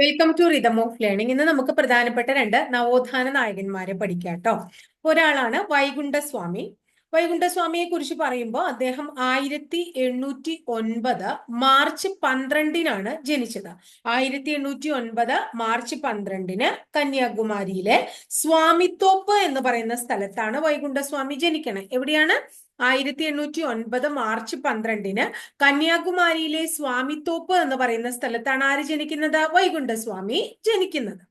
Welcome to rhythm of learning ഇന്ന് നമുക്ക് പ്രധാനപ്പെട്ട രണ്ട് നവോത്ഥാന നായകന്മാരെ പഠിക്കാം കേട്ടോ. ഒരാളാണ് വൈകുണ്ഠസ്വാമി. വൈകുണ്ഠസ്വാമിയെ കുറിച്ച് പറയുമ്പോൾ അദ്ദേഹം ആയിരത്തി എണ്ണൂറ്റി ഒൻപത് മാർച്ച് പന്ത്രണ്ടിനാണ് ജനിച്ചത്. ആയിരത്തി എണ്ണൂറ്റി ഒൻപത് മാർച്ച് പന്ത്രണ്ടിന് കന്യാകുമാരിയിലെ സ്വാമിത്തോപ്പ് എന്ന് പറയുന്ന സ്ഥലത്താണ് വൈകുണ്ഠസ്വാമി ജനിക്കണേ. എവിടെയാണ്? ആയിരത്തി എണ്ണൂറ്റി ഒൻപത് മാർച്ച് പന്ത്രണ്ടിന് കന്യാകുമാരിയിലെ സ്വാമിത്തോപ്പ് എന്ന് പറയുന്ന സ്ഥലത്താണ് ആര് ജനിക്കുന്നത്? വൈകുണ്ഠസ്വാമി ജനിക്കുന്നത്.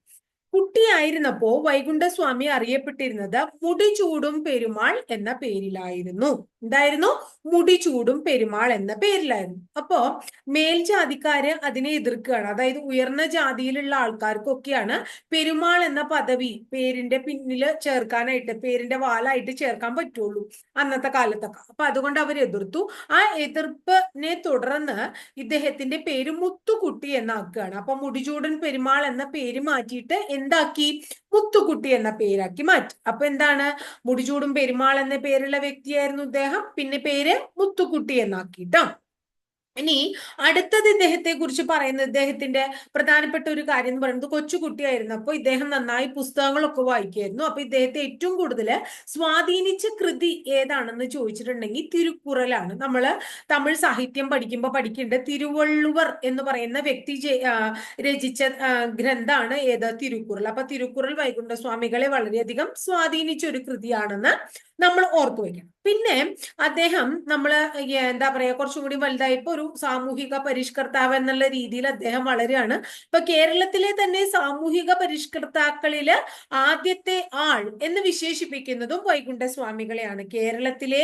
കുട്ടിയായിരുന്നപ്പോ വൈകുണ്ഠസ്വാമി അറിയപ്പെട്ടിരുന്നത് മുടിചൂടും പെരുമാൾ എന്ന പേരിലായിരുന്നു. എന്തായിരുന്നു? മുടിചൂടും പെരുമാൾ എന്ന പേരിലായിരുന്നു. അപ്പോ മേൽജാതിക്കാര് അതിനെ എതിർക്കുകയാണ്. അതായത് ഉയർന്ന ജാതിയിലുള്ള ആൾക്കാർക്കൊക്കെയാണ് പെരുമാൾ എന്ന പദവി പേരിന്റെ പിന്നിൽ ചേർക്കാനായിട്ട് പേരിന്റെ വാലായിട്ട് ചേർക്കാൻ പറ്റുള്ളൂ അന്നത്തെ കാലത്തൊക്കെ. അപ്പൊ അതുകൊണ്ട് അവർ എതിർത്തു. ആ എതിർപ്പിനെ തുടർന്ന് ഇദ്ദേഹത്തിന്റെ പേര് മുത്തുകുട്ടി എന്നാക്കുകയാണ്. അപ്പൊ മുടിചൂടൻ പെരുമാൾ എന്ന പേര് മാറ്റിയിട്ട് എന്താക്കി? മുത്തുകുട്ടി എന്ന പേരാക്കി മാറ്റി. അപ്പൊ എന്താണ്? മുടിചൂടും പെരുമാൾ എന്ന പേരുള്ള വ്യക്തിയായിരുന്നു ഇദ്ദേഹം. പിന്നെ പേര് മുത്തുകുട്ടി എന്നാക്കിട്ടോ ഇനി അടുത്തത് ഇദ്ദേഹത്തെ കുറിച്ച് പറയുന്നത് ഇദ്ദേഹത്തിന്റെ പ്രധാനപ്പെട്ട ഒരു കാര്യം എന്ന് പറയുന്നത് കൊച്ചുകുട്ടിയായിരുന്നു. അപ്പോൾ ഇദ്ദേഹം നന്നായി പുസ്തകങ്ങളൊക്കെ വായിക്കുമായിരുന്നു. അപ്പൊ ഇദ്ദേഹത്തെ ഏറ്റവും കൂടുതൽ സ്വാധീനിച്ച കൃതി ഏതാണെന്ന് ചോദിച്ചിട്ടുണ്ടെങ്കിൽ തിരുക്കുറലാണ്. നമ്മൾ തമിഴ് സാഹിത്യം പഠിക്കുമ്പോൾ പഠിക്കേണ്ട തിരുവള്ളുവർ എന്ന് പറയുന്ന വ്യക്തി രചിച്ച ഗ്രന്ഥാണ് ഏത് തിരുക്കുറൽ. അപ്പൊ തിരുക്കുറൽ വൈകുണ്ഠസ്വാമികളെ വളരെയധികം സ്വാധീനിച്ച ഒരു കൃതിയാണെന്ന് നമ്മൾ ഓർത്തു വെക്കണം. പിന്നെ അദ്ദേഹം നമ്മൾ എന്താ പറയാ കുറച്ചും കൂടി വലുതായപ്പോ ഒരു സാമൂഹിക പരിഷ്കർത്താവ് എന്നുള്ള രീതിയിൽ അദ്ദേഹം വളരുകയാണ്. ഇപ്പൊ കേരളത്തിലെ തന്നെ സാമൂഹിക പരിഷ്കർത്താക്കളിൽ ആദ്യത്തെ ആൾ എന്ന് വിശേഷിപ്പിക്കുന്നതും വൈകുണ്ഠസ്വാമികളെയാണ്. കേരളത്തിലെ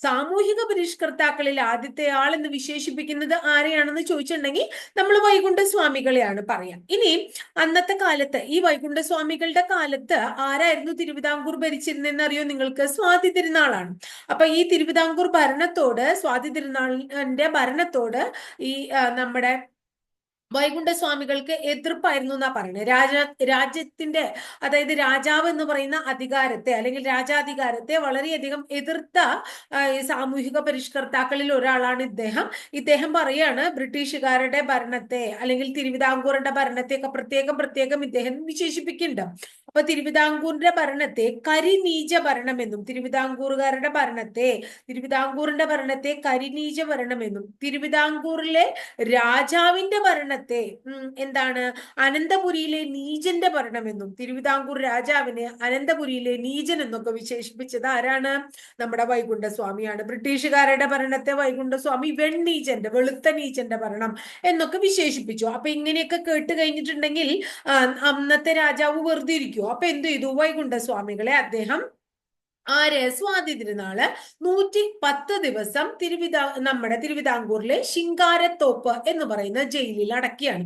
സാമൂഹിക പരിഷ്കർത്താക്കളിൽ ആദ്യത്തെ ആൾ എന്ന് വിശേഷിപ്പിക്കുന്നത് ആരെയാണെന്ന് ചോദിച്ചിട്ടുണ്ടെങ്കിൽ നമ്മൾ വൈകുണ്ഠ വൈകുണ്ഠസ്വാമികളെയാണ് പറയാം. ഇനി അന്നത്തെ കാലത്ത് ഈ വൈകുണ്ഠ വൈകുണ്ഠസ്വാമികളുടെ കാലത്ത് ആരായിരുന്നു തിരുവിതാംകൂർ ഭരിച്ചിരുന്നതെന്ന് അറിയോ നിങ്ങൾക്ക്? സ്വാതി തിരുനാളാണ്. അപ്പൊ ഈ തിരുവിതാംകൂർ ഭരണത്തോട് സ്വാതി തിരുനാളിന്റെ ഭരണത്തോട് ഈ നമ്മുടെ വൈകുണ്ഠസ്വാമികൾക്ക് എതിർപ്പായിരുന്നു എന്നാ പറയുന്നത്. രാജ രാജ്യത്തിന്റെ അതായത് രാജാവ് എന്ന് പറയുന്ന അധികാരത്തെ അല്ലെങ്കിൽ രാജാധികാരത്തെ വളരെയധികം എതിർത്ത സാമൂഹിക പരിഷ്കർത്താക്കളിൽ ഒരാളാണ് ഇദ്ദേഹം. ഇദ്ദേഹം പറയാണ് ബ്രിട്ടീഷുകാരുടെ ഭരണത്തെ അല്ലെങ്കിൽ തിരുവിതാംകൂറിന്റെ ഭരണത്തെ ഒക്കെ പ്രത്യേകം പ്രത്യേകം ഇദ്ദേഹം വിശേഷിപ്പിക്കുന്നുണ്ട്. അപ്പൊ തിരുവിതാംകൂറിന്റെ ഭരണത്തെ കരിനീച ഭരണമെന്നും തിരുവിതാംകൂറുകാരുടെ ഭരണത്തെ തിരുവിതാംകൂറിന്റെ ഭരണത്തെ കരിനീച ഭരണമെന്നും തിരുവിതാംകൂറിലെ രാജാവിന്റെ ഭരണത്തെ എന്താണ്? അനന്തപുരിയിലെ നീചന്റെ ഭരണമെന്നും തിരുവിതാംകൂർ രാജാവിനെ അനന്തപുരിയിലെ നീജൻ എന്നൊക്കെ വിശേഷിപ്പിച്ചത് ആരാണ്? നമ്മുടെ വൈകുണ്ഠസ്വാമിയാണ്. ബ്രിട്ടീഷുകാരുടെ ഭരണത്തെ വൈകുണ്ഠസ്വാമി വെണ്ണീചന്റെ വെളുത്ത നീചന്റെ ഭരണം എന്നൊക്കെ വിശേഷിപ്പിച്ചു. അപ്പൊ ഇങ്ങനെയൊക്കെ കേട്ട് കഴിഞ്ഞിട്ടുണ്ടെങ്കിൽ അന്നത്തെ രാജാവ് വെറുതെ ഇരിക്കും അപ്പൊ എന്ത് ചെയ്തു? വൈകുണ്ഠസ്വാമികളെ അദ്ദേഹം ആര്? സ്വാതി തിരുനാൾ നൂറ്റി പത്ത് ദിവസം തിരുവിതാ നമ്മുടെ തിരുവിതാംകൂറിലെ ശിങ്കാരത്തോപ്പ് എന്ന് പറയുന്ന ജയിലിൽ അടക്കിയാണ്.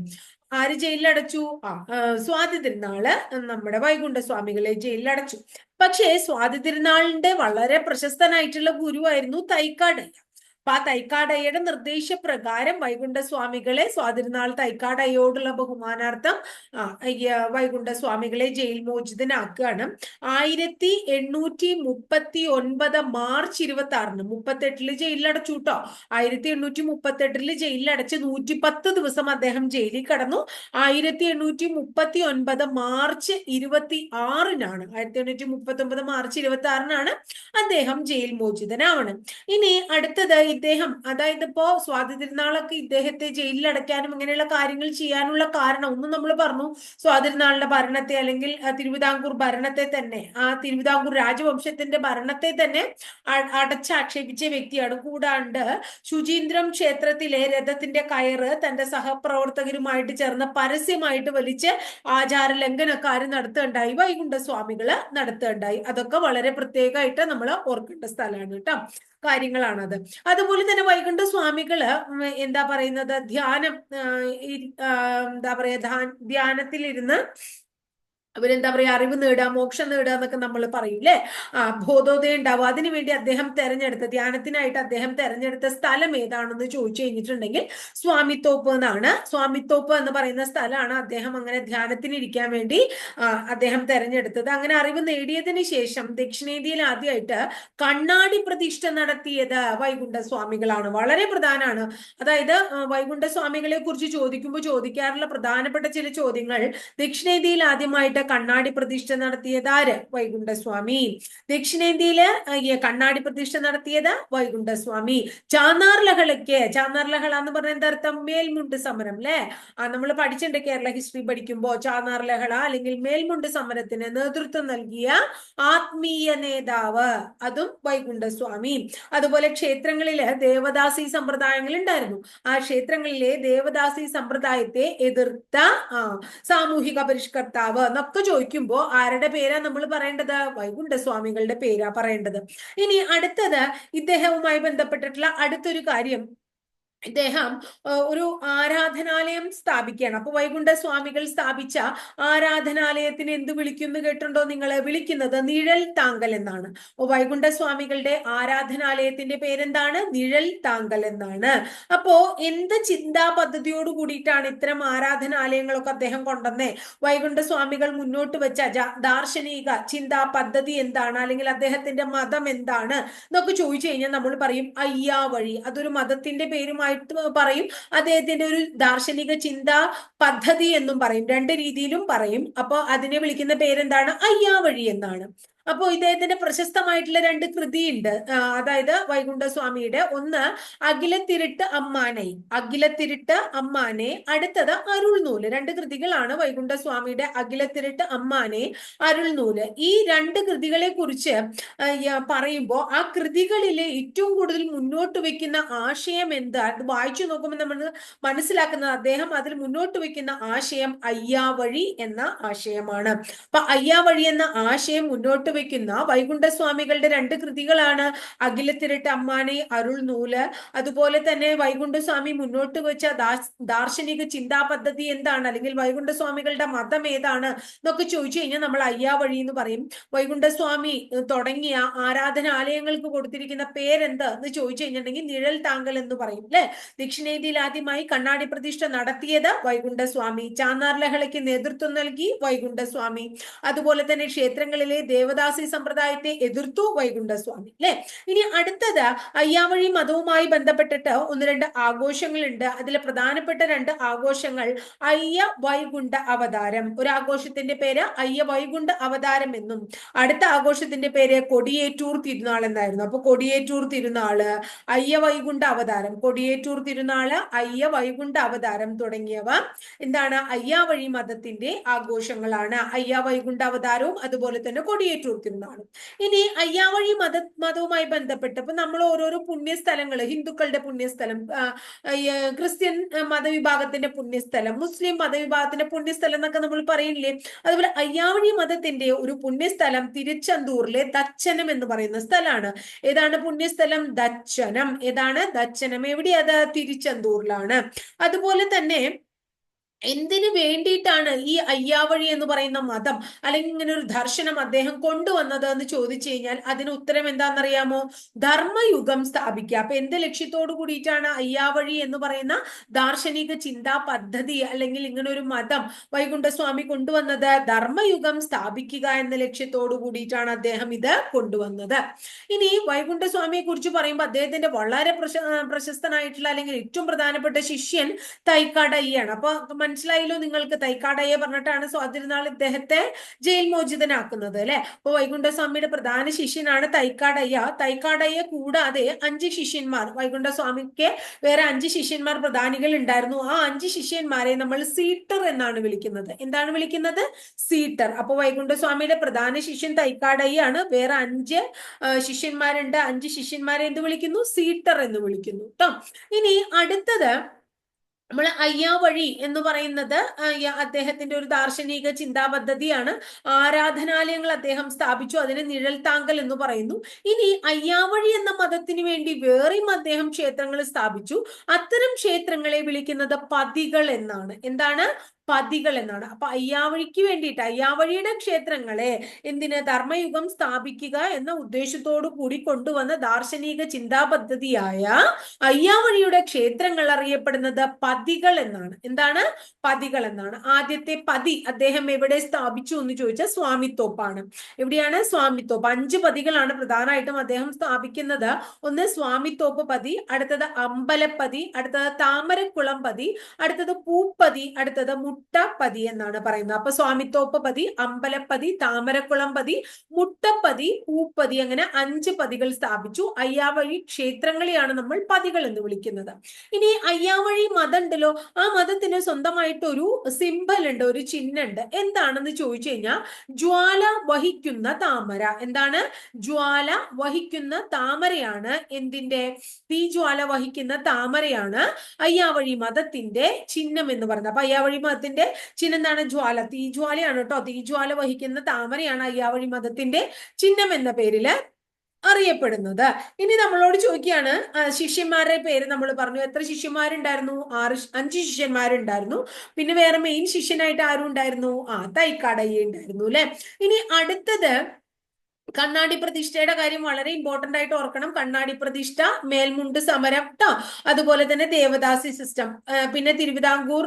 ആര് ജയിലിലടച്ചു ആ സ്വാതി തിരുനാൾ നമ്മുടെ വൈകുണ്ഠ സ്വാമികളെ ജയിലിലടച്ചു പക്ഷേ സ്വാതി തിരുനാളിന്റെ വളരെ പ്രശസ്തനായിട്ടുള്ള ഗുരുവായിരുന്നു തൈക്കാടയ്യ അപ്പൊ ആ തൈക്കാടയ്യയുടെ നിർദ്ദേശപ്രകാരം വൈകുണ്ഠസ്വാമികളെ സ്വാതിരുന്നാൾ തൈക്കാടയ്യോടുള്ള ബഹുമാനാർത്ഥം വൈകുണ്ഠസ്വാമികളെ ജയിൽ മോചിതനാക്കുകയാണ്. ആയിരത്തി എണ്ണൂറ്റി മുപ്പത്തി ഒൻപത് മാർച്ച് ഇരുപത്തി ആറിന് മുപ്പത്തെട്ടിൽ ജയിലിലടച്ചു കേട്ടോ ആയിരത്തി എണ്ണൂറ്റി മുപ്പത്തെട്ടിൽ ജയിലിലടച്ച് നൂറ്റി പത്ത് ദിവസം അദ്ദേഹം ജയിലിൽ കടന്നു. ആയിരത്തി എണ്ണൂറ്റി മുപ്പത്തി ഒൻപത് മാർച്ച് ഇരുപത്തി ആറിനാണ് ആയിരത്തി എണ്ണൂറ്റി മുപ്പത്തി ഒമ്പത് മാർച്ച് ഇരുപത്തി ആറിനാണ് അദ്ദേഹം ജയിൽ മോചിതനാവണം. ഇനി അടുത്തത് ഇദ്ദേഹം അതായത് ഇപ്പോ സ്വാതി തിരുനാളൊക്കെ ഇദ്ദേഹത്തെ ജയിലിൽ അടയ്ക്കാനും ഇങ്ങനെയുള്ള കാര്യങ്ങൾ ചെയ്യാനുള്ള കാരണം ഒന്നും നമ്മൾ പറഞ്ഞു സ്വാതിരുനാളിന്റെ ഭരണത്തെ അല്ലെങ്കിൽ തിരുവിതാംകൂർ ഭരണത്തെ തന്നെ ആ തിരുവിതാംകൂർ രാജവംശത്തിന്റെ ഭരണത്തെ തന്നെ അടച്ചാക്ഷേപിച്ച വ്യക്തിയാണ്. കൂടാണ്ട് ശുചീന്ദ്രം ക്ഷേത്രത്തിലെ രഥത്തിന്റെ കയറ് തന്റെ സഹപ്രവർത്തകരുമായിട്ട് ചേർന്ന് പരസ്യമായിട്ട് വലിച്ച് ആചാര ലംഘനക്കാർ നടത്തുകയുണ്ടായി വൈകുണ്ഠ സ്വാമികൾ നടത്തുകയുണ്ടായി. അതൊക്കെ വളരെ പ്രത്യേകമായിട്ട് നമ്മൾ ഓർക്കേണ്ട സ്ഥലമാണ് കേട്ടോ. കാര്യങ്ങളാണത്. അതുപോലെ തന്നെ വൈകുണ്ഠ സ്വാമികൾ എന്താ പറയുന്നത് ധ്യാനം എന്താ പറയാ ധ്യാനത്തിലിരുന്ന് അവരെന്താ പറയാ അറിവ് നേടുക മോക്ഷം നേടുക എന്നൊക്കെ നമ്മൾ പറയും അല്ലെ ആ ബോധോദയം ഉണ്ടാവും അതിനുവേണ്ടി അദ്ദേഹം തെരഞ്ഞെടുത്ത ധ്യാനത്തിനായിട്ട് അദ്ദേഹം തെരഞ്ഞെടുത്ത സ്ഥലം ഏതാണെന്ന് ചോദിച്ചു കഴിഞ്ഞിട്ടുണ്ടെങ്കിൽ സ്വാമിത്തോപ്പ് എന്നാണ്. സ്വാമിത്തോപ്പ് എന്ന് പറയുന്ന സ്ഥലമാണ് അദ്ദേഹം അങ്ങനെ ധ്യാനത്തിനിരിക്കാൻ വേണ്ടി അദ്ദേഹം തെരഞ്ഞെടുത്തത്. അങ്ങനെ അറിവ് നേടിയതിന് ശേഷം ദക്ഷിണേന്ത്യയിൽ ആദ്യമായിട്ട് കണ്ണാടി പ്രതിഷ്ഠ നടത്തിയത് വൈകുണ്ഠ സ്വാമികളാണ് വളരെ പ്രധാനമാണ് അതായത് വൈകുണ്ഠ സ്വാമികളെ കുറിച്ച് ചോദിക്കുമ്പോൾ ചോദിക്കാറുള്ള പ്രധാനപ്പെട്ട ചില ചോദ്യങ്ങൾ ദക്ഷിണേന്ത്യയിൽ ആദ്യമായിട്ട് കണ്ണാടി പ്രതിഷ്ഠ നടത്തിയത് ആര്? വൈകുണ്ഠസ്വാമി. ദക്ഷിണേന്ത്യയിൽ കണ്ണാടി പ്രതിഷ്ഠ നടത്തിയത് വൈകുണ്ഠസ്വാമി. ചാന്നാർ ലഹളയ്ക്ക് എന്ന് പറഞ്ഞ എന്താർത്ഥം മേൽമുണ്ട് സമരം അല്ലെ ആ നമ്മൾ പഠിച്ചിട്ടുണ്ട് കേരള ഹിസ്റ്ററി പഠിക്കുമ്പോ ചാന്നാർ ലഹള അല്ലെങ്കിൽ മേൽമുണ്ട് സമരത്തിന് നേതൃത്വം നൽകിയ ആത്മീയ നേതാവ്. അതും വൈകുണ്ഠസ്വാമി. അതുപോലെ ക്ഷേത്രങ്ങളിൽ ദേവദാസി സമ്പ്രദായങ്ങൾ ഉണ്ടായിരുന്നു. ആ ക്ഷേത്രങ്ങളിലെ ദേവദാസി സമ്പ്രദായത്തെ എതിർത്ത സാമൂഹിക പരിഷ്കർത്താവ്. എന്നൊക്കെ ചോദിക്കുമ്പോൾ ആരുടെ പേരാ നമ്മൾ പറയേണ്ടത്? വൈകുണ്ഠസ്വാമികളുടെ പേരാ പറയേണ്ടത്. ഇനി അടുത്തത് ഇദ്ദേഹവുമായി ബന്ധപ്പെട്ടിട്ടുള്ള അടുത്തൊരു കാര്യം ഇദ്ദേഹം ഒരു ആരാധനാലയം സ്ഥാപിക്കുകയാണ്. അപ്പൊ വൈകുണ്ഠ സ്വാമികൾ സ്ഥാപിച്ച ആരാധനാലയത്തിന് എന്ത് വിളിക്കുന്നു കേട്ടുണ്ടോ നിങ്ങൾ വിളിക്കുന്നത് നിഴൽ താങ്കൽ എന്നാണ്. വൈകുണ്ഠ സ്വാമികളുടെ ആരാധനാലയത്തിന്റെ പേരെന്താണ്? നിഴൽ താങ്കൽ എന്നാണ്. അപ്പോ എന്ത് ചിന്താ പദ്ധതിയോട് കൂടിയിട്ടാണ് ഇത്തരം ആരാധനാലയങ്ങളൊക്കെ അദ്ദേഹം കൊണ്ടുവന്നേ? വൈകുണ്ഠ സ്വാമികൾ മുന്നോട്ട് വെച്ച ദാർശനിക ചിന്താ പദ്ധതി എന്താണ്? അല്ലെങ്കിൽ അദ്ദേഹത്തിന്റെ മതം എന്താണ്? എന്നൊക്കെ ചോദിച്ചു കഴിഞ്ഞാൽ നമ്മൾ പറയും അയ്യാ വഴി അതൊരു മതത്തിന്റെ പേരുമായി ആയിട്ട് പറയും. അദ്ദേഹത്തിന്റെ ഒരു ദാർശനിക ചിന്താ പദ്ധതി എന്നും പറയും. രണ്ട് രീതിയിലും പറയും. അപ്പോൾ അതിനെ വിളിക്കുന്ന പേരെന്താണ്? അയ്യാവഴി എന്നാണ്. അപ്പോൾ ഇദ്ദേഹത്തിന്റെ പ്രശസ്തമായിട്ടുള്ള രണ്ട് കൃതിയുണ്ട്. അതായത് വൈകുണ്ഠസ്വാമിയുടെ ഒന്ന് അഖിലത്തിരുട്ട് അമ്മാനെ അഖിലത്തിരുട്ട് അമ്മാനെ അടുത്തത് അരുൾനൂൽ. രണ്ട് കൃതികളാണ് വൈകുണ്ഠസ്വാമിയുടെ അഖിലത്തിരുട്ട് അമ്മാനെ അരുൾനൂൽ. ഈ രണ്ട് കൃതികളെ കുറിച്ച് പറയുമ്പോൾ ആ കൃതികളിലെ ഏറ്റവും കൂടുതൽ മുന്നോട്ട് വെക്കുന്ന ആശയം എന്താ? വായിച്ചു നോക്കുമ്പോൾ നമ്മൾ മനസ്സിലാക്കുന്നത് അദ്ദേഹം അതിൽ മുന്നോട്ട് വെക്കുന്ന ആശയം അയ്യാവഴി എന്ന ആശയമാണ്. അപ്പൊ അയ്യാവഴി എന്ന ആശയം മുന്നോട്ട് വെക്കുന്ന വൈകുണ്ഠസ്വാമികളുടെ രണ്ട് കൃതികളാണ് അഖിലത്തിരട്ട് അമ്മാനെ അരുൾ നൂൽ. അതുപോലെ തന്നെ വൈകുണ്ഠസ്വാമി മുന്നോട്ട് വെച്ച ദാർശനിക ചിന്താ പദ്ധതി എന്താണ്? അല്ലെങ്കിൽ വൈകുണ്ഠസ്വാമികളുടെ മതം ഏതാണ്? എന്നൊക്കെ ചോദിച്ചു കഴിഞ്ഞാൽ നമ്മൾ അയ്യാ വഴി എന്ന് പറയും. വൈകുണ്ഠസ്വാമി തുടങ്ങിയ ആരാധനാലയങ്ങൾക്ക് കൊടുത്തിരിക്കുന്ന പേരെന്ത് എന്ന് ചോദിച്ചു കഴിഞ്ഞിട്ടുണ്ടെങ്കിൽ നിഴൽ താങ്കൽ എന്ന് പറയും അല്ലെ? ദക്ഷിണേന്ത്യയിൽ ആദ്യമായി കണ്ണാടി പ്രതിഷ്ഠ നടത്തിയത് വൈകുണ്ഠസ്വാമി. ചാന്നാർ ലഹളയ്ക്ക് നേതൃത്വം നൽകി വൈകുണ്ഠസ്വാമി. അതുപോലെ തന്നെ ക്ഷേത്രങ്ങളിലെ ദേവതാ സന്യാസി സമ്പ്രദായത്തെ എതിർത്തു വൈകുണ്ഠസ്വാമി അല്ലെ? ഇനി അടുത്തത് അയ്യാവഴി മതവുമായി ബന്ധപ്പെട്ടിട്ട് ഒന്ന് രണ്ട് ആഘോഷങ്ങളുണ്ട്. അതിൽ പ്രധാനപ്പെട്ട രണ്ട് ആഘോഷങ്ങൾ അയ്യ വൈകുണ്ഠ അവതാരം. ഒരു ആഘോഷത്തിന്റെ പേര് അയ്യ വൈകുണ്ഠ അവതാരം എന്നും അടുത്ത ആഘോഷത്തിന്റെ പേര് കൊടിയേറ്റൂർ തിരുനാൾ എന്നായിരുന്നു. അപ്പൊ കൊടിയേറ്റൂർ തിരുനാൾ അയ്യ വൈകുണ്ഠ അവതാരം. കൊടിയേറ്റൂർ തിരുനാൾ അയ്യ വൈകുണ്ഠ അവതാരം തുടങ്ങിയവ എന്താണ്? അയ്യാവഴി മതത്തിന്റെ ആഘോഷങ്ങളാണ്. അയ്യ വൈകുണ്ഠ അവതാരവും അതുപോലെ തന്നെ കൊടിയേറ്റൂർ തിരുനാളും ഇനി അയ്യാവഴി മത മതവുമായി ബന്ധപ്പെട്ട് ഇപ്പൊ നമ്മൾ ഓരോരോ പുണ്യസ്ഥലങ്ങൾ ഹിന്ദുക്കളുടെ പുണ്യസ്ഥലം ക്രിസ്ത്യൻ മതവിഭാഗത്തിന്റെ പുണ്യസ്ഥലം മുസ്ലിം മതവിഭാഗത്തിന്റെ പുണ്യസ്ഥലം എന്നൊക്കെ നമ്മൾ പറയില്ലേ? അതുപോലെ അയ്യാവഴി മതത്തിന്റെ ഒരു പുണ്യസ്ഥലം തിരുച്ചന്തൂറിലെ ദച്ചനം എന്ന് പറയുന്ന സ്ഥലമാണ്. ഏതാണ് പുണ്യസ്ഥലം? ദച്ചനം. ഏതാണ്? ദച്ചനം. എവിടെയത് തിരുച്ചന്തൂറിലാണ് അതുപോലെ തന്നെ എന്തിനു വേണ്ടിയിട്ടാണ് ഈ അയ്യാവഴി എന്ന് പറയുന്ന മതം അല്ലെങ്കിൽ ഇങ്ങനെ ഒരു ദർശനം അദ്ദേഹം കൊണ്ടുവന്നത് എന്ന് ചോദിച്ചു കഴിഞ്ഞാൽ അതിന് ഉത്തരം എന്താണെന്നറിയാമോ? ധർമ്മയുഗം സ്ഥാപിക്കുക. അപ്പൊ എന്ത് ലക്ഷ്യത്തോടു കൂടിയിട്ടാണ് അയ്യാവഴി എന്ന് പറയുന്ന ദാർശനിക ചിന്താ പദ്ധതി അല്ലെങ്കിൽ ഇങ്ങനെ ഒരു മതം വൈകുണ്ഠസ്വാമി കൊണ്ടുവന്നത് ധർമ്മയുഗം സ്ഥാപിക്കുക എന്ന ലക്ഷ്യത്തോടു കൂടിയിട്ടാണ് അദ്ദേഹം ഇത് കൊണ്ടുവന്നത്. ഇനി വൈകുണ്ഠസ്വാമിയെ കുറിച്ച് പറയുമ്പോൾ അദ്ദേഹത്തിന്റെ വളരെ പ്രശസ്തനായിട്ടുള്ള അല്ലെങ്കിൽ ഏറ്റവും പ്രധാനപ്പെട്ട ശിഷ്യൻ തൈക്കാടയ്യാണ്. അപ്പൊ മനസ്സിലായല്ലോ നിങ്ങൾക്ക് തൈക്കാടയെ പറഞ്ഞിട്ടാണ് സ്വാതിരുന്നാൾ ഇദ്ദേഹത്തെ ജയിൽ മോചിതനാക്കുന്നത് അല്ലെ? അപ്പൊ വൈകുണ്ഠസ്വാമിയുടെ പ്രധാന ശിഷ്യനാണ് തൈക്കാടയ്യ. തൈക്കാടയ്യ കൂടാതെ അഞ്ച് ശിഷ്യന്മാർ വൈകുണ്ഠസ്വാമിക്ക് വേറെ അഞ്ച് ശിഷ്യന്മാർ പ്രധാനികൾ ഉണ്ടായിരുന്നു. ആ അഞ്ച് ശിഷ്യന്മാരെ നമ്മൾ സീറ്റർ എന്നാണ് വിളിക്കുന്നത്. എന്താണ് വിളിക്കുന്നത്? സീറ്റർ അപ്പൊ വൈകുണ്ഠസ്വാമിയുടെ പ്രധാന ശിഷ്യൻ തൈക്കാടയ്യാണ്. വേറെ അഞ്ച് ശിഷ്യന്മാരുണ്ട്. അഞ്ച് ശിഷ്യന്മാരെ എന്ത് വിളിക്കുന്നു? സീറ്റർ എന്ന് വിളിക്കുന്നു. കേട്ടോ ഇനി അടുത്തത് നമ്മൾ അയ്യാവഴി എന്ന് പറയുന്നത് അദ്ദേഹത്തിന്റെ ഒരു ദാർശനിക ചിന്താ പദ്ധതിയാണ് ആരാധനാലയങ്ങൾ അദ്ദേഹം സ്ഥാപിച്ചു. അതിന് നിഴൽ താങ്കൽ എന്ന് പറയുന്നു. ഇനി അയ്യാവഴി എന്ന മതത്തിന് വേണ്ടി വേറെയും അദ്ദേഹം ക്ഷേത്രങ്ങൾ സ്ഥാപിച്ചു. അത്തരം ക്ഷേത്രങ്ങളെ വിളിക്കുന്നത് പതികൾ എന്നാണ്. എന്താണ്? പതികൾ എന്നാണ്. അപ്പൊ അയ്യാവഴിക്ക് വേണ്ടിയിട്ട് അയ്യാവഴിയുടെ ക്ഷേത്രങ്ങളെ എന്തിന് ധർമ്മയുഗം സ്ഥാപിക്കുക എന്ന ഉദ്ദേശത്തോടു കൂടി കൊണ്ടുവന്ന ദാർശനിക ചിന്താ പദ്ധതിയായ അയ്യാവഴിയുടെ ക്ഷേത്രങ്ങൾ അറിയപ്പെടുന്നത് പതികൾ എന്നാണ്. എന്താണ്? പതികൾ എന്നാണ്. ആദ്യത്തെ പതി അദ്ദേഹം എവിടെ സ്ഥാപിച്ചു എന്ന് ചോദിച്ചാൽ സ്വാമിത്തോപ്പാണ്. എവിടെയാണ്? സ്വാമിത്തോപ്പ്. അഞ്ച് പതികളാണ് പ്രധാനമായിട്ടും അദ്ദേഹം സ്ഥാപിക്കുന്നത്. ഒന്ന് സ്വാമിത്തോപ്പ് പതി അടുത്തത് അമ്പലപ്പതി അടുത്തത് താമരക്കുളം പതി അടുത്തത് പൂപ്പതി അടുത്തത് മുട്ടപ്പതി എന്നാണ് പറയുന്നത്. അപ്പൊ സ്വാമിത്തോപ്പ് പതി അമ്പലപ്പതി താമരക്കുളം പതി മുട്ടപ്പതി പൂപ്പതി അങ്ങനെ അഞ്ച് പതികൾ സ്ഥാപിച്ചു. അയ്യാവഴി ക്ഷേത്രങ്ങളെയാണ് നമ്മൾ പതികൾ എന്ന് വിളിക്കുന്നത്. ഇനി അയ്യാവഴി മതം ഉണ്ടല്ലോ. ആ മതത്തിന് സ്വന്തമായിട്ട് ഒരു സിമ്പൽ ഉണ്ട് ഒരു ചിഹ്നം ഉണ്ട്. എന്താണെന്ന് ചോദിച്ചു കഴിഞ്ഞാൽ ജ്വാല വഹിക്കുന്ന താമര. എന്താണ്? ജ്വാല വഹിക്കുന്ന താമരയാണ്. എന്തിന്റെ? തീ ജ്വാല വഹിക്കുന്ന താമരയാണ് അയ്യാവഴി മതത്തിന്റെ ചിഹ്നം എന്ന് പറയുന്നത്. അപ്പൊ അയ്യാവഴി മതത്തിന്റെ ചിഹ്നം എന്താണ് ജ്വാല. തീജ്വാലയാണ് കേട്ടോ തീജ്വാല വഹിക്കുന്ന താമരയാണ് അയ്യാവഴി മതത്തിന്റെ ചിഹ്നം എന്ന പേരിൽ അറിയപ്പെടുന്നത്. ഇനി നമ്മളോട് ചോദിക്കുകയാണ് ശിഷ്യന്മാരുടെ പേര് നമ്മൾ പറഞ്ഞു. എത്ര ശിഷ്യന്മാരുണ്ടായിരുന്നു? ആറ് അഞ്ച് ശിഷ്യന്മാരുണ്ടായിരുന്നു. പിന്നെ വേറെ മെയിൻ ശിഷ്യനായിട്ട് ആരും ഉണ്ടായിരുന്നു ആ തൈക്കാടയ്യ ഉണ്ടായിരുന്നു അല്ലെ? ഇനി അടുത്തത് കണ്ണാടി പ്രതിഷ്ഠയുടെ കാര്യം വളരെ ഇമ്പോർട്ടന്റ് ആയിട്ട് ഓർക്കണം. കണ്ണാടി പ്രതിഷ്ഠ മേൽമുണ്ട് സമരം കേട്ടോ അതുപോലെ തന്നെ ദേവദാസി സിസ്റ്റം പിന്നെ തിരുവിതാംകൂർ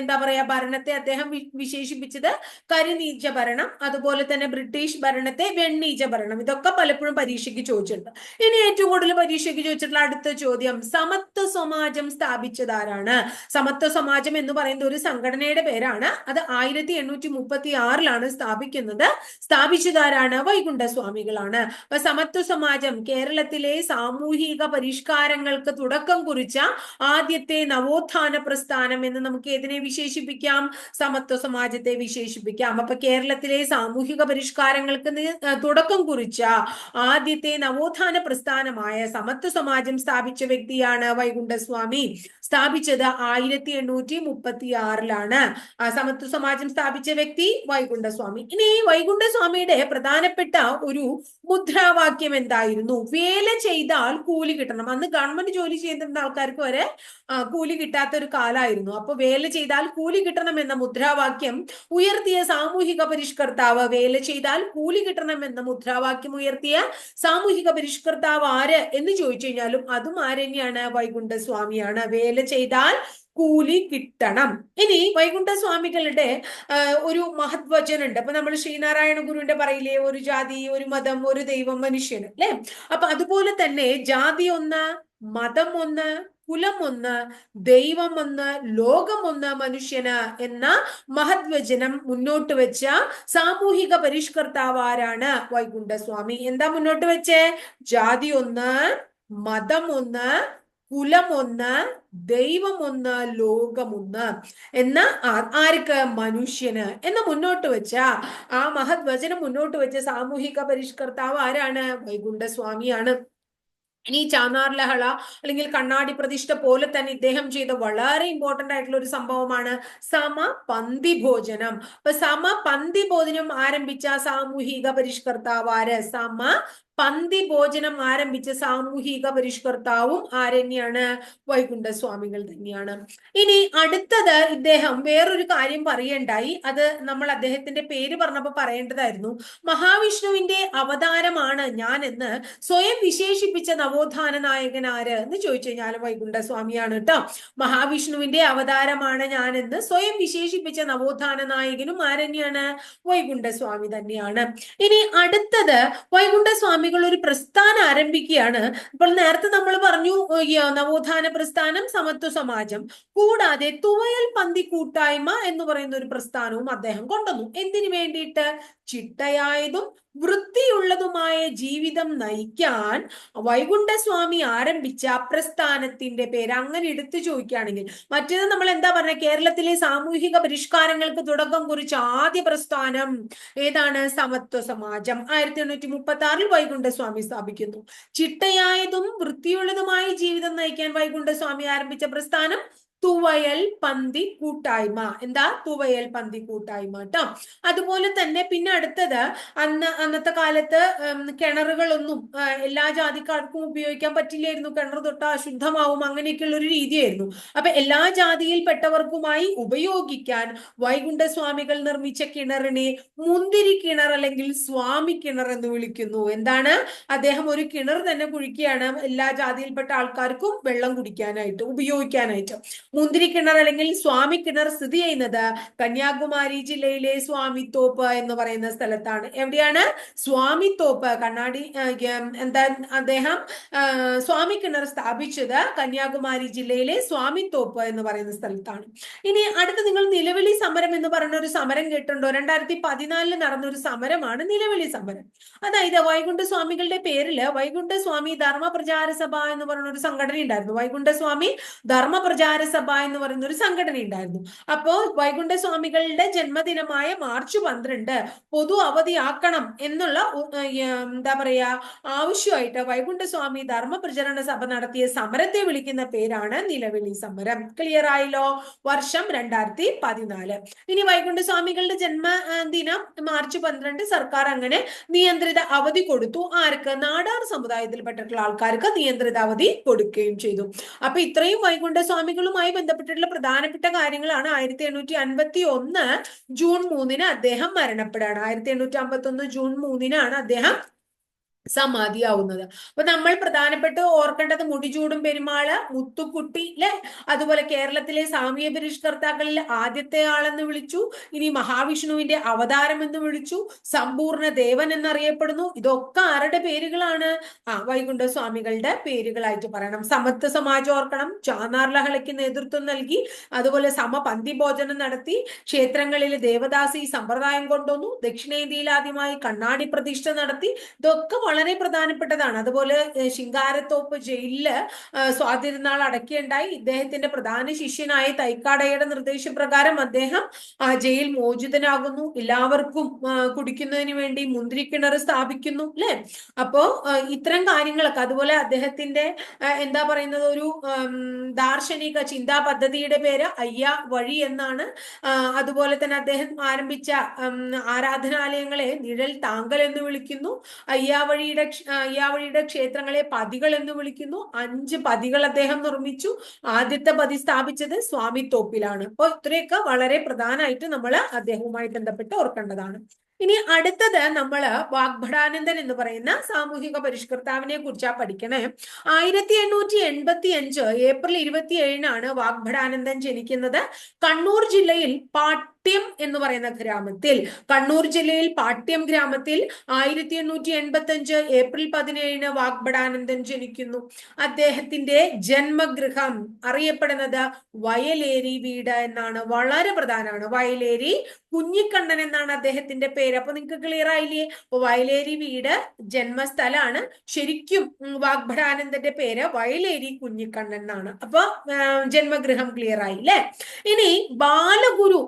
എന്താ പറയാ ഭരണത്തെ അദ്ദേഹം വിശേഷിപ്പിച്ചത് കരിനീച ഭരണം അതുപോലെ തന്നെ ബ്രിട്ടീഷ് ഭരണത്തെ വെണ്ണീച ഭരണം. ഇതൊക്കെ പലപ്പോഴും പരീക്ഷയ്ക്ക് ചോദിച്ചിട്ടുണ്ട്. ഇനി ഏറ്റവും കൂടുതൽ പരീക്ഷയ്ക്ക് ചോദിച്ചിട്ടുള്ള അടുത്ത ചോദ്യം സമത്വ സമാജം സ്ഥാപിച്ചതാരാണ്? സമത്വ സമാജം എന്ന് പറയുന്ന ഒരു സംഘടനയുടെ പേരാണ്. അത് ആയിരത്തി എണ്ണൂറ്റി മുപ്പത്തി ആറിലാണ് സ്ഥാപിക്കുന്നത്. സ്ഥാപിച്ചതാരാണ്? വൈകുണ്ഠ സ്വാമികളാണ്. അപ്പൊ സമത്വ സമാജം കേരളത്തിലെ സാമൂഹിക പരിഷ്കാരങ്ങൾക്ക് തുടക്കം കുറിച്ച ആദ്യത്തെ നവോത്ഥാന പ്രസ്ഥാനം എന്ന് നമുക്ക് ഏതിനെ വിശേഷിപ്പിക്കാം? സമത്വ സമാജത്തെ വിശേഷിപ്പിക്കാം. അപ്പൊ കേരളത്തിലെ സാമൂഹിക പരിഷ്കാരങ്ങൾക്ക് തുടക്കം കുറിച്ച ആദ്യത്തെ നവോത്ഥാന പ്രസ്ഥാനമായ സമത്വ സമാജം സ്ഥാപിച്ച വ്യക്തിയാണ് വൈകുണ്ഠസ്വാമി. സ്ഥാപിച്ചത് ആയിരത്തി എണ്ണൂറ്റി മുപ്പത്തി ആറിലാണ് സമത്വ സമാജം സ്ഥാപിച്ച വ്യക്തി വൈകുണ്ഠസ്വാമി. ഇനി വൈകുണ്ഠസ്വാമിയുടെ പ്രധാനപ്പെട്ട ഒരു മുദ്രാവാക്യം എന്തായിരുന്നു? വേല ചെയ്താൽ കൂലി കിട്ടണം. അന്ന് ഗവൺമെന്റ് ജോലി ചെയ്തിരുന്ന ആൾക്കാർക്ക് വരെ കൂലി കിട്ടാത്ത ഒരു കാലമായിരുന്നു അപ്പൊ വേല ചെയ്താൽ കൂലി കിട്ടണം എന്ന മുദ്രാവാക്യം ഉയർത്തിയ സാമൂഹിക പരിഷ്കർത്താവ് വേല ചെയ്താൽ കൂലി കിട്ടണം എന്ന മുദ്രാവാക്യം ഉയർത്തിയ സാമൂഹിക പരിഷ്കർത്താവ് ആര് എന്ന് ചോദിച്ചു കഴിഞ്ഞാലും അതും ആരെന്നെയാണ് വൈകുണ്ഠസ്വാമിയാണ്. വേല ചെയ്താൽ കൂലി കിട്ടണം. ഇനി വൈകുണ്ഠ സ്വാമികളുടെ ഒരു മഹത്വചനുണ്ട്. അപ്പൊ നമ്മൾ ശ്രീനാരായണ ഗുരുവിന്റെ പറയില്ലേ ഒരു ജാതി ഒരു മതം ഒരു ദൈവം മനുഷ്യൻ അല്ലെ? അപ്പൊ അതുപോലെ തന്നെ ജാതി ഒന്ന് മതം ഒന്ന് കുലം ഒന്ന് ദൈവം ഒന്ന് ലോകം ഒന്ന് മനുഷ്യന് എന്ന മഹത്വചനം മുന്നോട്ട് വെച്ച സാമൂഹിക പരിഷ്കർത്താവാരാണ് വൈകുണ്ഠസ്വാമി. എന്താ മുന്നോട്ട് വെച്ചേ? ജാതി ഒന്ന് മതം ഒന്ന് കുലം ഒന്ന് ദൈവം ഒന്ന് ലോകമൊന്ന് എന്ന ആർക്ക് മനുഷ്യന് എന്ന് മുന്നോട്ട് വെച്ച ആ മഹത് വചനം മുന്നോട്ട് വെച്ച സാമൂഹിക പരിഷ്കർത്താവ് ആരാണ്? വൈകുണ്ഠസ്വാമിയാണ്. ഇനി ചാന്നാർ ലഹള അല്ലെങ്കിൽ കണ്ണാടി പ്രതിഷ്ഠ പോലെ തന്നെ ഇദ്ദേഹം ചെയ്ത വളരെ ഇമ്പോർട്ടന്റ് ആയിട്ടുള്ള ഒരു സംഭവമാണ് സമ പന്തി ഭോജനം അപ്പൊ സമ പന്തി ഭോജനം ആരംഭിച്ച സാമൂഹിക പരിഷ്കർത്താവ് ആര്? സമ പന്തി ഭോജനം ആരംഭിച്ച സാമൂഹിക പരിഷ്കർത്താവും ആരന്യാണ്? വൈകുണ്ഠ സ്വാമികൾ തന്നെയാണ്. ഇനി അടുത്തത് ഇദ്ദേഹം വേറൊരു കാര്യം പറയണ്ടായി. അത് നമ്മൾ അദ്ദേഹത്തിന്റെ പേര് പറഞ്ഞപ്പോ പറയേണ്ടതായിരുന്നു. മഹാവിഷ്ണുവിന്റെ അവതാരമാണ് ഞാൻ എന്ന് സ്വയം വിശേഷിപ്പിച്ച നവോത്ഥാന നായകൻ ആര് എന്ന് ചോദിച്ചു കഴിഞ്ഞാൽ വൈകുണ്ഠ സ്വാമിയാണ് കേട്ടോ. മഹാവിഷ്ണുവിന്റെ അവതാരമാണ് ഞാൻ എന്ന് സ്വയം വിശേഷിപ്പിച്ച നവോത്ഥാന നായകനും ആരെന്നെയാണ് വൈകുണ്ഠ സ്വാമി തന്നെയാണ്. ഇനി അടുത്തത് വൈകുണ്ഠ സ്വാമികൾ ഒരു പ്രസ്ഥാനം ആരംഭിക്കുകയാണ്. അപ്പോൾ നേരത്തെ നമ്മൾ പറഞ്ഞു നവോത്ഥാന പ്രസ്ഥാനം സമത്വ സമാജം. കൂടാതെ തുവയൽ പന്തി കൂട്ടായ്മ എന്ന് പറയുന്ന ഒരു പ്രസ്ഥാനവും അദ്ദേഹം കൊണ്ടുവന്നു. എന്തിനു വേണ്ടിയിട്ട്? ചിട്ടയായതും വൃത്തിയുള്ളതുമായ ജീവിതം നയിക്കാൻ വൈകുണ്ഠസ്വാമി ആരംഭിച്ച പ്രസ്ഥാനത്തിന്റെ പേര് അങ്ങനെ എടുത്തു ചോദിക്കുകയാണെങ്കിൽ മറ്റേത് നമ്മൾ എന്താ പറഞ്ഞ? കേരളത്തിലെ സാമൂഹിക പരിഷ്കാരങ്ങൾക്ക് തുടക്കം കുറിച്ച ആദ്യ പ്രസ്ഥാനം ഏതാണ്? സമത്വ സമാജം. ആയിരത്തി എണ്ണൂറ്റി മുപ്പത്തി ആറിൽ വൈകുണ്ഠസ്വാമി സ്ഥാപിക്കുന്നു. ചിട്ടയായതും വൃത്തിയുള്ളതുമായ ജീവിതം നയിക്കാൻ വൈകുണ്ഠസ്വാമി ആരംഭിച്ച പ്രസ്ഥാനം തുവയൽ പന്തി കൂട്ടായ്മ. എന്താ? തുവയൽ പന്തി കൂട്ടായ്മ കേട്ടോ അതുപോലെ തന്നെ പിന്നെ അടുത്തത് അന്ന് അന്നത്തെ കാലത്ത് കിണറുകളൊന്നും എല്ലാ ജാതിക്കാർക്കും ഉപയോഗിക്കാൻ പറ്റില്ലായിരുന്നു. കിണർ തൊട്ട് അശുദ്ധമാവും. അങ്ങനെയൊക്കെയുള്ള ഒരു രീതിയായിരുന്നു. അപ്പൊ എല്ലാ ജാതിയിൽപ്പെട്ടവർക്കുമായി ഉപയോഗിക്കാൻ വൈകുണ്ഠസ്വാമികൾ നിർമ്മിച്ച കിണറിനെ മുന്തിരി കിണർ അല്ലെങ്കിൽ സ്വാമി കിണർ എന്ന് വിളിക്കുന്നു. എന്താണ്? അദ്ദേഹം ഒരു കിണർ തന്നെ കുഴിക്കുകയാണ്. എല്ലാ ജാതിയിൽപ്പെട്ട ആൾക്കാർക്കും വെള്ളം കുടിക്കാനായിട്ട് ഉപയോഗിക്കാനായിട്ട്. മുന്തിരി കിണർ അല്ലെങ്കിൽ സ്വാമി കിണർ സ്ഥിതി ചെയ്യുന്നത് കന്യാകുമാരി ജില്ലയിലെ സ്വാമിത്തോപ്പ് എന്ന് പറയുന്ന സ്ഥലത്താണ്. എവിടെയാണ്? സ്വാമിത്തോപ്പ് കണ്ണാടി എന്താ അദ്ദേഹം സ്വാമി കിണർ സ്ഥാപിച്ചത് കന്യാകുമാരി ജില്ലയിലെ സ്വാമിത്തോപ്പ് എന്ന് പറയുന്ന സ്ഥലത്താണ്. ഇനി അടുത്ത് നിങ്ങൾ നിലവിളി സമരം എന്ന് പറയുന്ന ഒരു സമരം കേട്ടിട്ടുണ്ടോ? രണ്ടായിരത്തി പതിനാലിൽ നടന്ന ഒരു സമരമാണ് നിലവിളി സമരം. അതായത് വൈകുണ്ഠ സ്വാമികളുടെ പേരിൽ വൈകുണ്ഠ സ്വാമി ധർമ്മ പ്രചാര സഭ എന്ന് പറയുന്ന ഒരു സംഘടന ഉണ്ടായിരുന്നു വൈകുണ്ഠ സ്വാമി ധർമ്മ പ്രചാര സഭ എന്ന് പറയുന്ന ഒരു സംഘടന ഉണ്ടായിരുന്നു. അപ്പോ വൈകുണ്ഠ സ്വാമികളുടെ ജന്മദിനമായ മാർച്ച് പന്ത്രണ്ട് പൊതു അവധിയാക്കണം എന്നുള്ള എന്താ പറയാ ആവശ്യമായിട്ട് വൈകുണ്ഠസ്വാമി ധർമ്മ പ്രചരണ സഭ നടത്തിയ സമരത്തെ വിളിക്കുന്ന പേരാണ് നിലവിളി സമരം. ക്ലിയർ ആയല്ലോ? വർഷം രണ്ടായിരത്തി പതിനാല്. ഇനി വൈകുണ്ഠ സ്വാമികളുടെ ജന്മദിനം മാർച്ച് പന്ത്രണ്ട് സർക്കാർ അങ്ങനെ നിയന്ത്രിത അവധി കൊടുത്തു. ആർക്ക്? നാടാർ സമുദായത്തിൽപ്പെട്ടിട്ടുള്ള ആൾക്കാർക്ക് നിയന്ത്രിത അവധി കൊടുക്കുകയും ചെയ്തു. അപ്പൊ ഇത്രയും വൈകുണ്ഠസ്വാമികളുമായി ബന്ധപ്പെട്ടിട്ടുള്ള പ്രധാനപ്പെട്ട കാര്യങ്ങളാണ്. ആയിരത്തി എണ്ണൂറ്റി അൻപത്തി ഒന്ന് ജൂൺ മൂന്നിന് അദ്ദേഹം മരണപ്പെടുകയാണ് ആയിരത്തി എണ്ണൂറ്റി അമ്പത്തി ഒന്ന് ജൂൺ മൂന്നിനാണ് അദ്ദേഹം സമാധിയാവുന്നത്. അപ്പൊ നമ്മൾ പ്രധാനപ്പെട്ട് ഓർക്കേണ്ടത് മുടിചൂടും പെരുമാൾ മുത്തുക്കുട്ടി അല്ലെ അതുപോലെ കേരളത്തിലെ സാമീയ പരിഷ്കർത്താക്കളിൽ ആദ്യത്തെ ആളെന്ന് വിളിച്ചു ഇനി മഹാവിഷ്ണുവിന്റെ അവതാരം എന്ന് വിളിച്ചു സമ്പൂർണ ദേവൻ എന്നറിയപ്പെടുന്നു. ഇതൊക്കെ ആരുടെ പേരുകളാണ്? ആ വൈകുണ്ഠ സ്വാമികളുടെ പേരുകളായിട്ട് പറയണം. സമത്വ സമാജം ഓർക്കണം. ചാനാർ ലഹളയ്ക്ക് നേതൃത്വം നൽകി അതുപോലെ സമപന്തി ഭോജനം നടത്തി ക്ഷേത്രങ്ങളിൽ ദേവദാസി സമ്പ്രദായം കൊണ്ടുവന്നു ദക്ഷിണേന്ത്യയിൽ ആദ്യമായി കണ്ണാടി പ്രതിഷ്ഠ നടത്തി ഇതൊക്കെ വളരെ പ്രധാനപ്പെട്ടതാണ്. അതുപോലെ ശിങ്കാരത്തോപ്പ് ജയിലിൽ സ്വാതിരുന്നാൾ അടക്കിയുണ്ടായി. ഇദ്ദേഹത്തിന്റെ പ്രധാന ശിഷ്യനായ തൈക്കാടയുടെ നിർദ്ദേശപ്രകാരം അദ്ദേഹം ജയിൽ മോചിതനാകുന്നു. എല്ലാവർക്കും കുടിക്കുന്നതിന് വേണ്ടി മുന്തിരിക്കിണർ സ്ഥാപിക്കുന്നു അല്ലെ അപ്പോ ഇത്തരം കാര്യങ്ങളൊക്കെ അതുപോലെ അദ്ദേഹത്തിന്റെ എന്താ പറയുന്നത് ഒരു ദാർശനിക ചിന്താ പദ്ധതിയുടെ പേര് അയ്യ വഴി എന്നാണ്. അതുപോലെ തന്നെ അദ്ദേഹം ആരംഭിച്ച ആരാധനാലയങ്ങളെ നിഴൽ താങ്കൽ എന്ന് വിളിക്കുന്നു. അയ്യാവഴിയുടെ ക്ഷ- അയ്യാവഴിയുടെ ക്ഷേത്രങ്ങളെ പതികൾ എന്ന് വിളിക്കുന്നു. അഞ്ച് പതികൾ അദ്ദേഹം നിർമ്മിച്ചു. ആദ്യത്തെ പതി സ്ഥാപിച്ചത് സ്വാമി തോപ്പിലാണ്. അപ്പോൾ ഇത്രയൊക്കെ വളരെ പ്രധാനമായിട്ട് നമ്മൾ അദ്ദേഹവുമായി ബന്ധപ്പെട്ട് ഓർക്കേണ്ടതാണ്. ഇനി അടുത്തത് നമ്മൾ വാഗ്ഭടാനന്ദൻ എന്ന് പറയുന്ന സാമൂഹിക പരിഷ്കർത്താവിനെ കുറിച്ചാ പഠിക്കണേ. ആയിരത്തി എണ്ണൂറ്റി എൺപത്തി അഞ്ച് ഏപ്രിൽ ഇരുപത്തി ഏഴിനാണ് വാഗ്ഭടാനന്ദൻ ജനിക്കുന്നത്. കണ്ണൂർ ജില്ലയിൽ പാട്യം എന്ന് പറയുന്ന ഗ്രാമത്തിൽ കണ്ണൂർ ജില്ലയിൽ പാട്യം ഗ്രാമത്തിൽ ആയിരത്തി എണ്ണൂറ്റി എൺപത്തി അഞ്ച് ഏപ്രിൽ പതിനേഴിന് വാഗ്ബടാനന്ദൻ ജനിക്കുന്നു. അദ്ദേഹത്തിന്റെ ജന്മഗൃഹം അറിയപ്പെടുന്നത് വയലേരി വീട് എന്നാണ്. വളരെ പ്രധാനമാണ്. വയലേരി കുഞ്ഞിക്കണ്ണൻ എന്നാണ് അദ്ദേഹത്തിന്റെ പേര്. അപ്പൊ നിങ്ങൾക്ക് ക്ലിയർ ആയില്ലേ? അപ്പൊ വയലേരി വീട് ജന്മസ്ഥലാണ്. ശരിക്കും വാഗ്ബടാനന്ദന്റെ പേര് വയലേരി കുഞ്ഞിക്കണ്ണൻ എന്നാണ്. അപ്പൊ ജന്മഗൃഹം ക്ലിയർ ആയില്ലേ? ഇനി ബാലഗുരു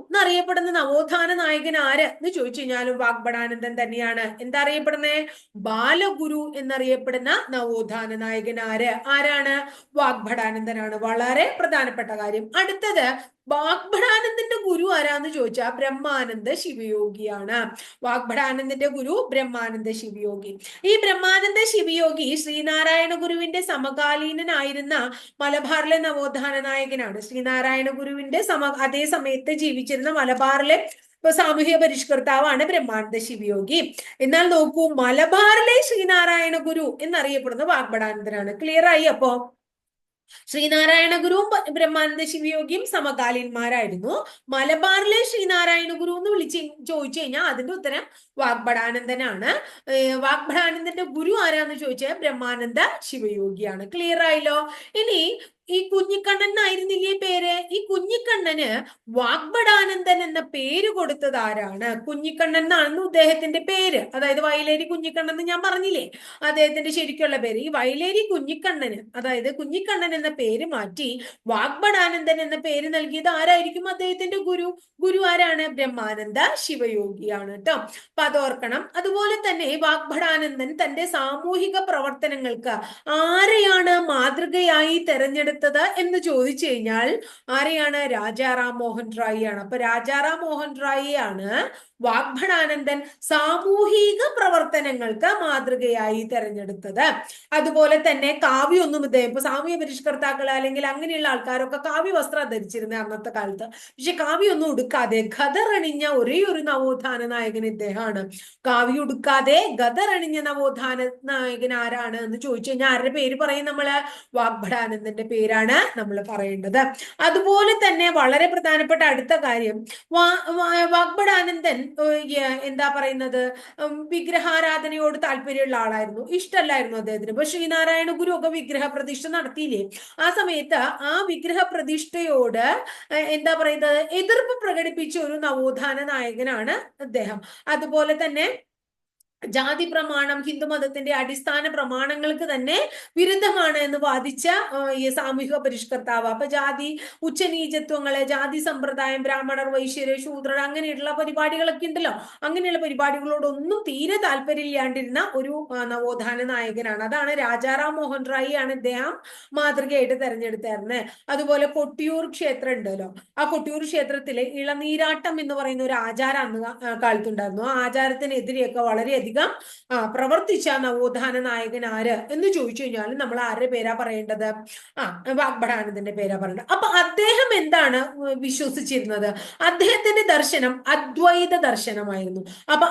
എന്നറിയപ്പെടുന്ന നവോത്ഥാന നായകൻ ആര് എന്ന് ചോദിച്ചു കഴിഞ്ഞാലും വാഗ്ബടാനന്ദൻ തന്നെയാണ്. എന്താ അറിയപ്പെടുന്നത് ബാലഗുരു എന്നറിയപ്പെടുന്ന നവോത്ഥാന നായകൻ ആര്? ആരാണ്? വാഗ്ഭടാനന്ദനാണ്. വളരെ പ്രധാനപ്പെട്ട കാര്യം. അടുത്തത് വാഗ്ഭടാനന്ദന്റെ ഗുരു ആരാന്ന് ചോദിച്ചാൽ ബ്രഹ്മാനന്ദ ശിവയോഗിയാണ്. വാഗ്ഭടാനന്ദന്റെ ഗുരു ബ്രഹ്മാനന്ദ ശിവയോഗി. ഈ ബ്രഹ്മാനന്ദ ശിവയോഗി ശ്രീനാരായണ ഗുരുവിന്റെ സമകാലീനനായിരുന്ന മലബാറിലെ നവോത്ഥാന നായകനാണ്. ശ്രീനാരായണ ഗുരുവിന്റെ സമ അതേ സമയത്ത് ജീവിച്ചിരുന്ന മലബാറിലെ സാമൂഹ്യ പരിഷ്കർത്താവാണ് ബ്രഹ്മാനന്ദ ശിവയോഗി. എന്നാൽ നോക്കൂ മലബാറിലെ ശ്രീനാരായണ ഗുരു എന്നറിയപ്പെടുന്ന വാഗ്ഭടാനന്ദനാണ്. ക്ലിയർ ആയി അപ്പോ? ശ്രീനാരായണ ഗുരുവും ബ്രഹ്മാനന്ദ ശിവയോഗിയും സമകാലീന്മാരായിരുന്നു. മലബാറിലെ ശ്രീനാരായണ ഗുരു എന്ന് വിളിച്ച് ചോദിച്ചു കഴിഞ്ഞാൽ അതിന്റെ ഉത്തരം വാഗ്ഭടാനന്ദനാണ്. വാഗ്ഭടാനന്ദന്റെ ഗുരു ആരാന്ന് ചോദിച്ചാൽ ബ്രഹ്മാനന്ദ ശിവയോഗിയാണ്. ക്ലിയർ ആയല്ലോ? ഇനി ഈ കുഞ്ഞിക്കണ്ണൻ ആയിരുന്നില്ലേ പേര്? ഈ കുഞ്ഞിക്കണ്ണന് വാഗ്ബടാനന്ദൻ എന്ന പേര് കൊടുത്തത് ആരാണ്? കുഞ്ഞിക്കണ്ണൻ എന്നാണെന്ന് അദ്ദേഹത്തിന്റെ പേര്. അതായത് വയലേരി കുഞ്ഞിക്കണ്ണൻ എന്ന് ഞാൻ പറഞ്ഞില്ലേ? അദ്ദേഹത്തിന്റെ ശരിക്കുള്ള പേര്. ഈ വയലേരി കുഞ്ഞിക്കണ്ണന് അതായത് കുഞ്ഞിക്കണ്ണൻ എന്ന പേര് മാറ്റി വാഗ്ബടാനന്ദൻ എന്ന പേര് നൽകിയത് ആരായിരിക്കും? അദ്ദേഹത്തിന്റെ ഗുരു. ഗുരു ആരാണ്? ബ്രഹ്മാനന്ദ ശിവയോഗിയാണ് കേട്ടോ. അപ്പൊ അതോർക്കണം. അതുപോലെ തന്നെ വാഗ്ബടാനന്ദൻ തന്റെ സാമൂഹിക പ്രവർത്തനങ്ങൾക്ക് ആരെയാണ് മാതൃകയായി തെരഞ്ഞെടുത്തത്? തെരഞ്ഞെടുത്തത് എന്ന് ചോദിച്ചു കഴിഞ്ഞാൽ ആരെയാണ്? രാജാറാം മോഹൻ റായി ആണ് അപ്പൊ രാജാറാം മോഹൻ റായി ആണ് വാഗ്ഭടാനന്ദൻ സാമൂഹിക പ്രവർത്തനങ്ങൾക്ക് മാതൃകയായി തെരഞ്ഞെടുത്തത്. അതുപോലെ തന്നെ കാവ്യൊന്നും ഇദ്ദേഹം ഇപ്പൊ സാമൂഹ്യ പരിഷ്കർത്താക്കൾ അല്ലെങ്കിൽ അങ്ങനെയുള്ള ആൾക്കാരൊക്കെ കാവ്യ വസ്ത്രം ധരിച്ചിരുന്ന അന്നത്തെ കാലത്ത്. പക്ഷെ കാവ്യൊന്നും ഉടുക്കാതെ ഗതറണിഞ്ഞ ഒരേ ഒരു നവോത്ഥാന നായകൻ ഇദ്ദേഹമാണ്. കാവ്യ ഉടുക്കാതെ ഗതറണിഞ്ഞ നവോത്ഥാന നായകൻ ആരാണ് എന്ന് ചോദിച്ചു കഴിഞ്ഞാൽ ആരുടെ പേര് പറയും നമ്മൾ? വാഗ്ഭടാനന്ദന്റെ പേരാണ് നമ്മൾ പറയേണ്ടത്. അതുപോലെ തന്നെ വളരെ പ്രധാനപ്പെട്ട അടുത്ത കാര്യം വാഗ്ഭടാനന്ദൻ എന്താ പറയുന്നത്? വിഗ്രഹാരാധനയോട് താല്പര്യമുള്ള ആളായിരുന്നു. ഇഷ്ടമല്ലായിരുന്നു അദ്ദേഹത്തിന്. ഇപ്പൊ ശ്രീനാരായണ ഗുരു ഒക്കെ വിഗ്രഹ പ്രതിഷ്ഠ നടത്തിയില്ലേ? ആ സമയത്ത് ആ വിഗ്രഹ പ്രതിഷ്ഠയോട് എന്താ പറയുന്നത്? എതിർപ്പ് പ്രകടിപ്പിച്ച ഒരു നവോത്ഥാന നായകനാണ് അദ്ദേഹം. അതുപോലെ തന്നെ ജാതി പ്രമാണം ഹിന്ദുമതത്തിന്റെ അടിസ്ഥാന പ്രമാണങ്ങൾക്ക് തന്നെ വിരുദ്ധമാണ് എന്ന് വാദിച്ച ഈ സാമൂഹിക പരിഷ്കർത്താവ്. അപ്പൊ ജാതി ഉച്ചനീചത്വങ്ങളെ ജാതി സമ്പ്രദായം ബ്രാഹ്മണർ വൈശ്യര് ശൂദ്രർ അങ്ങനെയുള്ള പരിപാടികളൊക്കെ ഉണ്ടല്ലോ. അങ്ങനെയുള്ള പരിപാടികളോടൊന്നും തീരെ താല്പര്യമില്ലാണ്ടിരുന്ന ഒരു നവോത്ഥാന നായകനാണ്. അതാണ് രാജാറാം മോഹൻ റായി ആണ് ഇദ്ദേഹം മാതൃകയായിട്ട് തെരഞ്ഞെടുത്തായിരുന്നത് അതുപോലെ കൊട്ടിയൂർ ക്ഷേത്രം ഉണ്ടല്ലോ. ആ കൊട്ടിയൂർ ക്ഷേത്രത്തിലെ ഇളനീരാട്ടം എന്ന് പറയുന്ന ഒരു ആചാരം അന്ന് കാലത്തുണ്ടായിരുന്നു. ആ ആചാരത്തിനെതിരെയൊക്കെ വളരെയധികം ആ പ്രവർത്തിച്ച നവോത്ഥാന നായകൻ ആര് എന്ന് ചോദിച്ചു കഴിഞ്ഞാൽ നമ്മൾ ആരുടെ പേരാ പറയേണ്ടത്? ആ വാഗ്ഭടാനന്ദന്റെ പേരാ പറയേണ്ടത്. അപ്പൊ അദ്ദേഹം എന്താണ് വിശ്വസിച്ചിരുന്നത്? അദ്ദേഹത്തിന്റെ ദർശനം അദ്വൈത ദർശനമായിരുന്നു. അപ്പൊ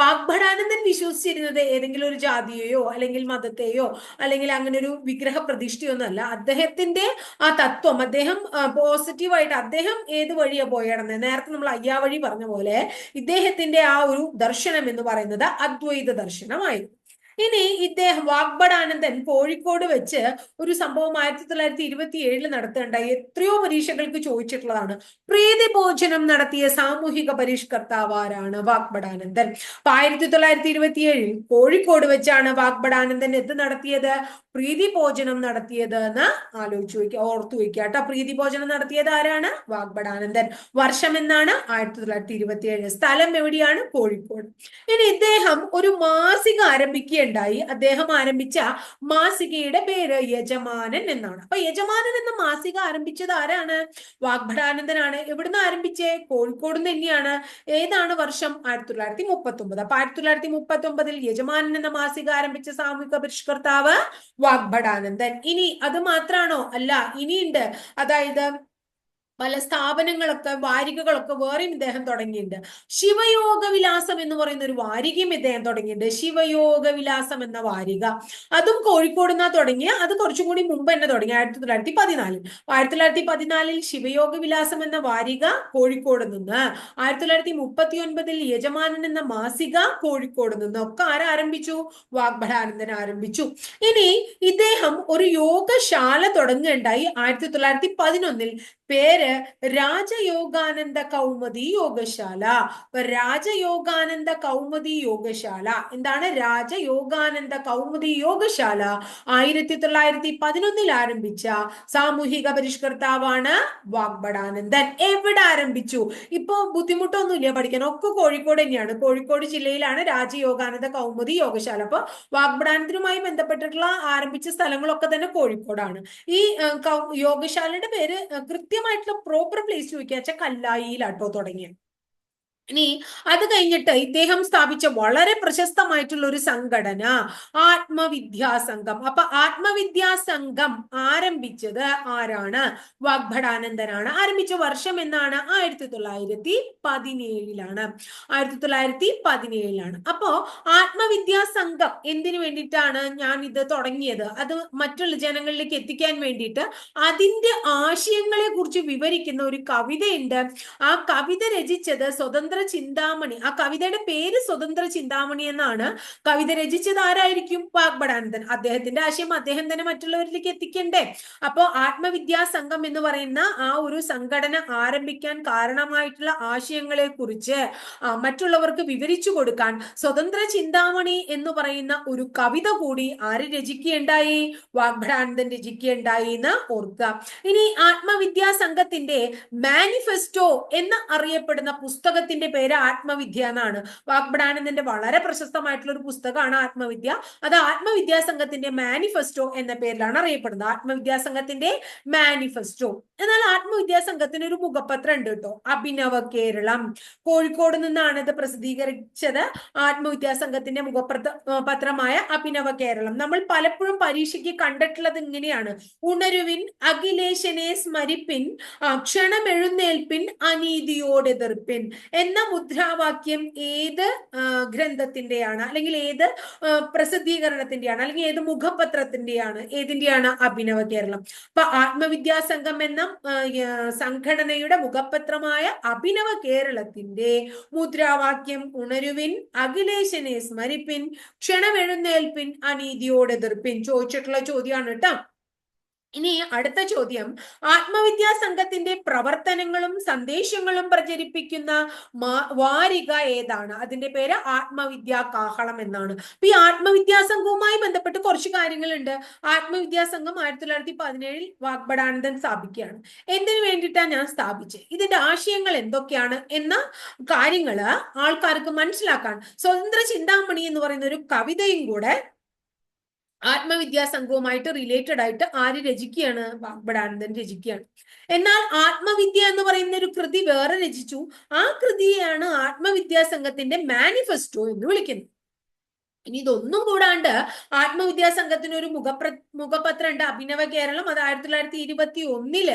വാഗ്ഭടാനന്ദൻ വിശ്വസിച്ചിരുന്നത് ഏതെങ്കിലും ഒരു ജാതിയെയോ അല്ലെങ്കിൽ മതത്തെയോ അല്ലെങ്കിൽ അങ്ങനെ ഒരു വിഗ്രഹ പ്രതിഷ്ഠയൊന്നല്ല അദ്ദേഹത്തിന്റെ ആ തത്വം അദ്ദേഹം പോസിറ്റീവായിട്ട് അദ്ദേഹം ഏത് വഴിയാ പോയടന്നത് നേരത്തെ നമ്മൾ അയ്യാ വഴി പറഞ്ഞ പോലെ ഇദ്ദേഹത്തിന്റെ ആ ഒരു ദർശനം എന്ന് പറയുന്നത് അദ്വൈത ദർശനമായിരുന്നു ഇനി ഇദ്ദേഹം വാഗ്ബടാനന്ദൻ കോഴിക്കോട് വെച്ച് ഒരു സംഭവം ആയിരത്തി തൊള്ളായിരത്തി ഇരുപത്തി ഏഴിൽ നടത്തേണ്ടായി എത്രയോ പരീക്ഷകൾക്ക് ചോദിച്ചിട്ടുള്ളതാണ്. പ്രീതി ഭോജനം നടത്തിയ സാമൂഹിക പരിഷ്കർത്താവ് ആരാണ്? വാഗ്ബടാനന്ദൻ അപ്പൊ ആയിരത്തി തൊള്ളായിരത്തി ഇരുപത്തി ഏഴിൽ കോഴിക്കോട് വെച്ചാണ് വാഗ്ബടാനന്ദൻ എന്ത് നടത്തിയത്? പ്രീതി ഭോജനം നടത്തിയത് എന്ന് ആലോചിച്ചു വയ്ക്കുക ഓർത്തു വയ്ക്കുക കേട്ടോ. പ്രീതി ഭോജനം നടത്തിയത് ആരാണ്? വാഗ്ബടാനന്ദൻ വർഷം എന്നാണ്? ആയിരത്തി തൊള്ളായിരത്തി ഇരുപത്തി ഏഴ് സ്ഥലം എവിടെയാണ്? കോഴിക്കോട്. ഇനി ഇദ്ദേഹം ഒരു മാസിക ആരംഭിക്കുകയുണ്ടായി അദ്ദേഹം ആരംഭിച്ച മാസികയുടെ പേര് യജമാനൻ എന്നാണ്. അപ്പൊ യജമാനൻ എന്ന മാസിക ആരംഭിച്ചത് ആരാണ്? വാഗ്ഭടാനന്ദനാണ്. എവിടുന്ന് ആരംഭിച്ചേ? കോഴിക്കോട് തന്നെയാണ്. ഏതാണ് വർഷം? ആയിരത്തി തൊള്ളായിരത്തി മുപ്പത്തി ഒമ്പത് അപ്പൊ ആയിരത്തി തൊള്ളായിരത്തി മുപ്പത്തി ഒമ്പതിൽ യജമാനൻ എന്ന മാസിക ആരംഭിച്ച സാമൂഹിക പരിഷ്കർത്താവ് വാഗ്ഭടാനന്ദൻ. ഇനി അത് മാത്രാണോ? അല്ല ഇനിയുണ്ട്. അതായത് പല സ്ഥാപനങ്ങളൊക്കെ വാരികകളൊക്കെ വേറെയും ഇദ്ദേഹം തുടങ്ങിയിട്ടുണ്ട്. ശിവയോഗ വിലാസം എന്ന് പറയുന്ന ഒരു വാരികയും ഇദ്ദേഹം തുടങ്ങിയിട്ടുണ്ട്. ശിവയോഗ വിലാസം എന്ന വാരിക. അതും കോഴിക്കോട് നിന്നാ തുടങ്ങിയ അത് കുറച്ചും കൂടി മുമ്പ് തന്നെ തുടങ്ങി. ആയിരത്തി തൊള്ളായിരത്തി പതിനാലിൽ. ആയിരത്തി തൊള്ളായിരത്തി പതിനാലിൽ ശിവയോഗ വിലാസം എന്ന വാരിക കോഴിക്കോട് നിന്ന്. ആയിരത്തി തൊള്ളായിരത്തി മുപ്പത്തി ഒൻപതിൽ യജമാനൻ എന്ന മാസിക കോഴിക്കോട് നിന്ന്. ഒക്കെ ആരാരംഭിച്ചു? വാഗ്ഭടാനന്ദൻ ആരംഭിച്ചു. ഇനി ഇദ്ദേഹം ഒരു യോഗശാല തുടങ്ങുകയുണ്ടായി ആയിരത്തി തൊള്ളായിരത്തി പതിനൊന്നിൽ. പേര് രാജയോഗാനന്ദ കൗമുദി യോഗശാല. രാജയോഗാനന്ദ കൗമുദി യോഗശാല. എന്താണ്? രാജയോഗാനന്ദ കൗമുദി യോഗശാല ആയിരത്തി തൊള്ളായിരത്തി പതിനൊന്നിൽ ആരംഭിച്ച സാമൂഹിക പരിഷ്കർത്താവാണ് വാഗ്ബടാനന്ദൻ എവിടെ ആരംഭിച്ചു? ഇപ്പൊ ബുദ്ധിമുട്ടൊന്നുമില്ല പഠിക്കാൻ. ഒക്കെ കോഴിക്കോട് തന്നെയാണ്. കോഴിക്കോട് ജില്ലയിലാണ് രാജയോഗാനന്ദ കൗമുദി യോഗശാല. അപ്പൊ വാഗ്ബടാനന്ദനുമായി ബന്ധപ്പെട്ടിട്ടുള്ള ആരംഭിച്ച സ്ഥലങ്ങളൊക്കെ തന്നെ കോഴിക്കോടാണ്. ഈ യോഗശാലയുടെ പേര് കൃത്യമായിട്ട് കൃത്യമായിട്ടുള്ള പ്രോപ്പർ പ്ലേസ് ചോദിക്കുക വെച്ചാൽ കല്ലായിലാട്ടോ തുടങ്ങിയത് ഇനി അത് കഴിഞ്ഞിട്ട് ഇദ്ദേഹം സ്ഥാപിച്ച വളരെ പ്രശസ്തമായിട്ടുള്ള ഒരു സംഘടന ആത്മവിദ്യാസംഘം അപ്പൊ ആത്മവിദ്യാസംഘം ആരംഭിച്ചത് ആരാണ്? വാഗ്ഭടാനന്ദനാണ് ആരംഭിച്ച വർഷം എന്നാണ്? ആയിരത്തി തൊള്ളായിരത്തി പതിനേഴിലാണ് ആയിരത്തി തൊള്ളായിരത്തി പതിനേഴിലാണ് അപ്പോ ആത്മവിദ്യാസംഘം എന്തിനു വേണ്ടിയിട്ടാണ് ഞാൻ ഇത് തുടങ്ങിയത്? അത് മറ്റുള്ള ജനങ്ങളിലേക്ക് എത്തിക്കാൻ വേണ്ടിയിട്ട് അതിന്റെ ആശയങ്ങളെ കുറിച്ച് വിവരിക്കുന്ന ഒരു കവിതയുണ്ട്. ആ കവിത രചിച്ചത് സ്വതന്ത്ര സ്വതന്ത്ര ചിന്താമണി. ആ കവിതയുടെ പേര് സ്വതന്ത്ര ചിന്താമണി എന്നാണ് കവിത രചിച്ചത് ആരായിരിക്കും? വാഗ്ബടാനന്ദൻ അദ്ദേഹത്തിന്റെ ആശയം അദ്ദേഹം തന്നെ മറ്റുള്ളവരിലേക്ക് എത്തിക്കണ്ടേ? അപ്പോ ആത്മവിദ്യാ സംഘം എന്ന് പറയുന്ന ആ ഒരു സംഘടന ആരംഭിക്കാൻ കാരണമായിട്ടുള്ള ആശയങ്ങളെ കുറിച്ച് മറ്റുള്ളവർക്ക് വിവരിച്ചു കൊടുക്കാൻ സ്വതന്ത്ര ചിന്താമണി എന്ന് പറയുന്ന ഒരു കവിത കൂടി ആര് രചിക്കുകയുണ്ടായി? വാഗ്ഭടാനന്ദൻ രചിക്കുകയുണ്ടായി എന്ന് ഓർക്കുക. ഇനി ആത്മവിദ്യാ സംഘത്തിന്റെ മാനിഫെസ്റ്റോ എന്ന് അറിയപ്പെടുന്ന പുസ്തകത്തിന്റെ പുസ്തകത്തിന്റെ പേര് ആത്മവിദ്യ എന്നാണ്. വാഗ്ബടാനന്ദന്റെ വളരെ പ്രശസ്തമായിട്ടുള്ള ഒരു പുസ്തകമാണ് ആത്മവിദ്യ. അത് ആത്മവിദ്യാ സംഘത്തിന്റെ മാനിഫെസ്റ്റോ എന്ന പേരിലാണ് അറിയപ്പെടുന്നത്. ആത്മവിദ്യാ സംഘത്തിന്റെ മാനിഫെസ്റ്റോ. എന്നാൽ ആത്മവിദ്യാ സംഘത്തിന് ഒരു മുഖപത്രം ഉണ്ട് കേട്ടോ. അഭിനവ കേരളം. കോഴിക്കോട് നിന്നാണ് ഇത് പ്രസിദ്ധീകരിച്ചത്. ആത്മവിദ്യാ സംഘത്തിന്റെ മുഖപ്രത പത്രമായ അഭിനവ കേരളം. നമ്മൾ പലപ്പോഴും പരീക്ഷയ്ക്ക് കണ്ടിട്ടുള്ളത് ഇങ്ങനെയാണ്. ഉണരുവിൻ അഖിലേശനെ സ്മരിപ്പിൻ ക്ഷണമെഴുന്നേൽപ്പിൻ അനീതിയോട് എതിർപ്പിൻ എന്ന മുദ്രാവാക്യം ഏത് ഗ്രന്ഥത്തിന്റെയാണ് അല്ലെങ്കിൽ ഏത് പ്രസിദ്ധീകരണത്തിന്റെയാണ് അല്ലെങ്കിൽ ഏത് മുഖപത്രത്തിന്റെയാണ് ഏതിന്റെയാണ് അഭിനവ കേരളം? അപ്പൊ ആത്മവിദ്യാ സംഘം എന്ന സംഘടനയുടെ മുഖപത്രമായ അഭിനവ കേരളത്തിന്റെ മുദ്രാവാക്യം ഉണരുവിൻ അഖിലേശനെ സ്മരിപ്പിൻ ക്ഷണമെഴുന്നേൽപ്പിൻ അനീതിയോട് എതിർപ്പിൻ ചോദിച്ചിട്ടുള്ള ചോദ്യമാണ് കേട്ടോ. ഇനി അടുത്ത ചോദ്യം. ആത്മവിദ്യാ സംഘത്തിന്റെ പ്രവർത്തനങ്ങളും സന്ദേശങ്ങളും പ്രചരിപ്പിക്കുന്ന വാരിക ഏതാണ്? അതിന്റെ പേര് ആത്മവിദ്യാ കാഹളം എന്നാണ്. അപ്പൊ ഈ ആത്മവിദ്യാ സംഘവുമായി ബന്ധപ്പെട്ട് കുറച്ച് കാര്യങ്ങളുണ്ട്. ആത്മവിദ്യാ സംഘം ആയിരത്തി തൊള്ളായിരത്തി പതിനേഴിൽ വാഗ്ബടാനന്ദൻ സ്ഥാപിക്കുകയാണ്. എന്തിനു വേണ്ടിയിട്ടാണ് ഞാൻ സ്ഥാപിച്ചത് ഇതിന്റെ ആശയങ്ങൾ എന്തൊക്കെയാണ് എന്ന കാര്യങ്ങൾ ആൾക്കാർക്ക് മനസ്സിലാക്കാൻ. സ്വതന്ത്ര ചിന്താമണി എന്ന് പറയുന്ന ഒരു കവിതയും കൂടെ ആത്മവിദ്യാ സംഘവുമായിട്ട് റിലേറ്റഡ് ആയിട്ട് ആര് രചിക്കുകയാണ്? വാഗ്ബടാനന്ദൻ രചിക്കുകയാണ്. എന്നാൽ ആത്മവിദ്യ എന്ന് പറയുന്ന ഒരു കൃതി വേറെ രചിച്ചു. ആ കൃതിയെയാണ് ആത്മവിദ്യാസംഘത്തിന്റെ മാനിഫെസ്റ്റോ എന്ന് വിളിക്കുന്നത്. ഇനി ഇതൊന്നും കൂടാണ്ട് ആത്മവിദ്യാസംഘത്തിന് ഒരു മുഖപ്ര മുഖപത്രം ഉണ്ട് അഭിനവ കേരളം അത് ആയിരത്തി തൊള്ളായിരത്തി ഇരുപത്തി ഒന്നിൽ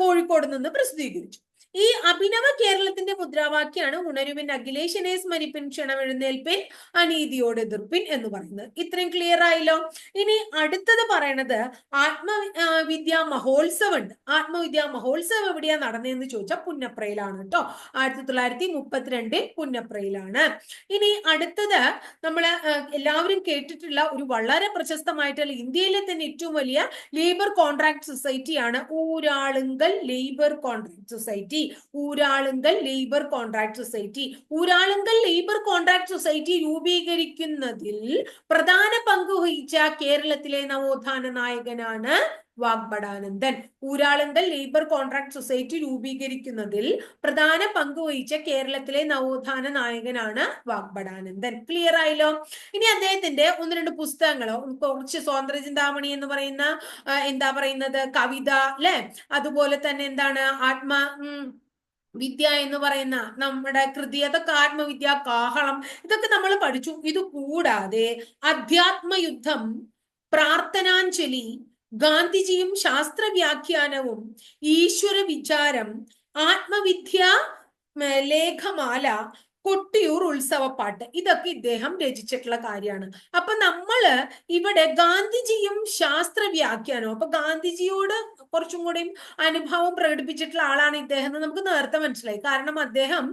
കോഴിക്കോട് നിന്ന് പ്രസിദ്ധീകരിച്ചു. ഈ അഭിനവ കേരളത്തിന്റെ മുദ്രാവാക്യാണ് ഉണരുവിൻ അഖിലേശനെ സ്മരിപ്പിൻ ക്ഷണമെഴുന്നേൽപ്പിൻ അനീതിയോട് എതിർപ്പിൻ എന്ന് പറയുന്നത്. ഇത്രയും ക്ലിയർ ആയല്ലോ? ഇനി അടുത്തത് പറയണത് ആത്മവിദ്യാ മഹോത്സവം ഉണ്ട് ആത്മവിദ്യാ മഹോത്സവം എവിടെയാ നടന്നതെന്ന് ചോദിച്ചാൽ പുന്നപ്രയിലാണ് കേട്ടോ. ആയിരത്തി തൊള്ളായിരത്തി മുപ്പത്തിരണ്ടിൽ പുന്നപ്രയിലാണ്. ഇനി അടുത്തത് നമ്മൾ എല്ലാവരും കേട്ടിട്ടുള്ള ഒരു വളരെ പ്രശസ്തമായിട്ടുള്ള ഇന്ത്യയിലെ തന്നെ ഏറ്റവും വലിയ labour contract സൊസൈറ്റിയാണ് Uralungal labour contract society Uralungal labour contract society Uralungal labour contract society രൂപീകരിക്കുന്നതിൽ പ്രധാന പങ്ക് വഹിച്ച കേരളത്തിലെ നവോത്ഥാന നായകനാണ് Vagbhatanandan Uralungal labour contract society രൂപീകരിക്കുന്നതിൽ പ്രധാന പങ്ക് വഹിച്ച കേരളത്തിലെ നവോത്ഥാന നായകനാണ് വാഗ്ബടാനന്ദൻ ക്ലിയർ ആയല്ലോ? ഇനി അദ്ദേഹത്തിന്റെ ഒന്ന് രണ്ട് പുസ്തകങ്ങളോ കുറച്ച് സ്വാതന്ത്ര്യ ചിന്താമണി എന്ന് പറയുന്ന എന്താ പറയുന്നത്? കവിത അല്ലെ അതുപോലെ തന്നെ എന്താണ്? ആത്മ വിദ്യ എന്ന് പറയുന്ന നമ്മുടെ കൃതി അതൊക്കെ ആത്മവിദ്യ കാഹളം ഇതൊക്കെ നമ്മൾ പഠിച്ചു. ഇത് കൂടാതെ അധ്യാത്മയുദ്ധം പ്രാർത്ഥനാഞ്ജലി ഗാന്ധിജിയും ശാസ്ത്ര വ്യാഖ്യാനവും ഈശ്വര വിചാരം ആത്മവിദ്യ ലേഖമാല കൊട്ടിയൂർ ഉത്സവപ്പാട്ട് ഇതൊക്കെ ഇദ്ദേഹം രചിച്ചിട്ടുള്ള കാര്യമാണ്. അപ്പൊ നമ്മൾ ഇവിടെ ഗാന്ധിജിയും ശാസ്ത്ര വ്യാഖ്യാനവും അപ്പൊ ഗാന്ധിജിയോട് കുറച്ചും കൂടിയും അനുഭവം പ്രകടിപ്പിച്ചിട്ടുള്ള ആളാണ് ഇദ്ദേഹം എന്ന് നമുക്ക് നേരത്തെ മനസ്സിലായി. കാരണം അദ്ദേഹം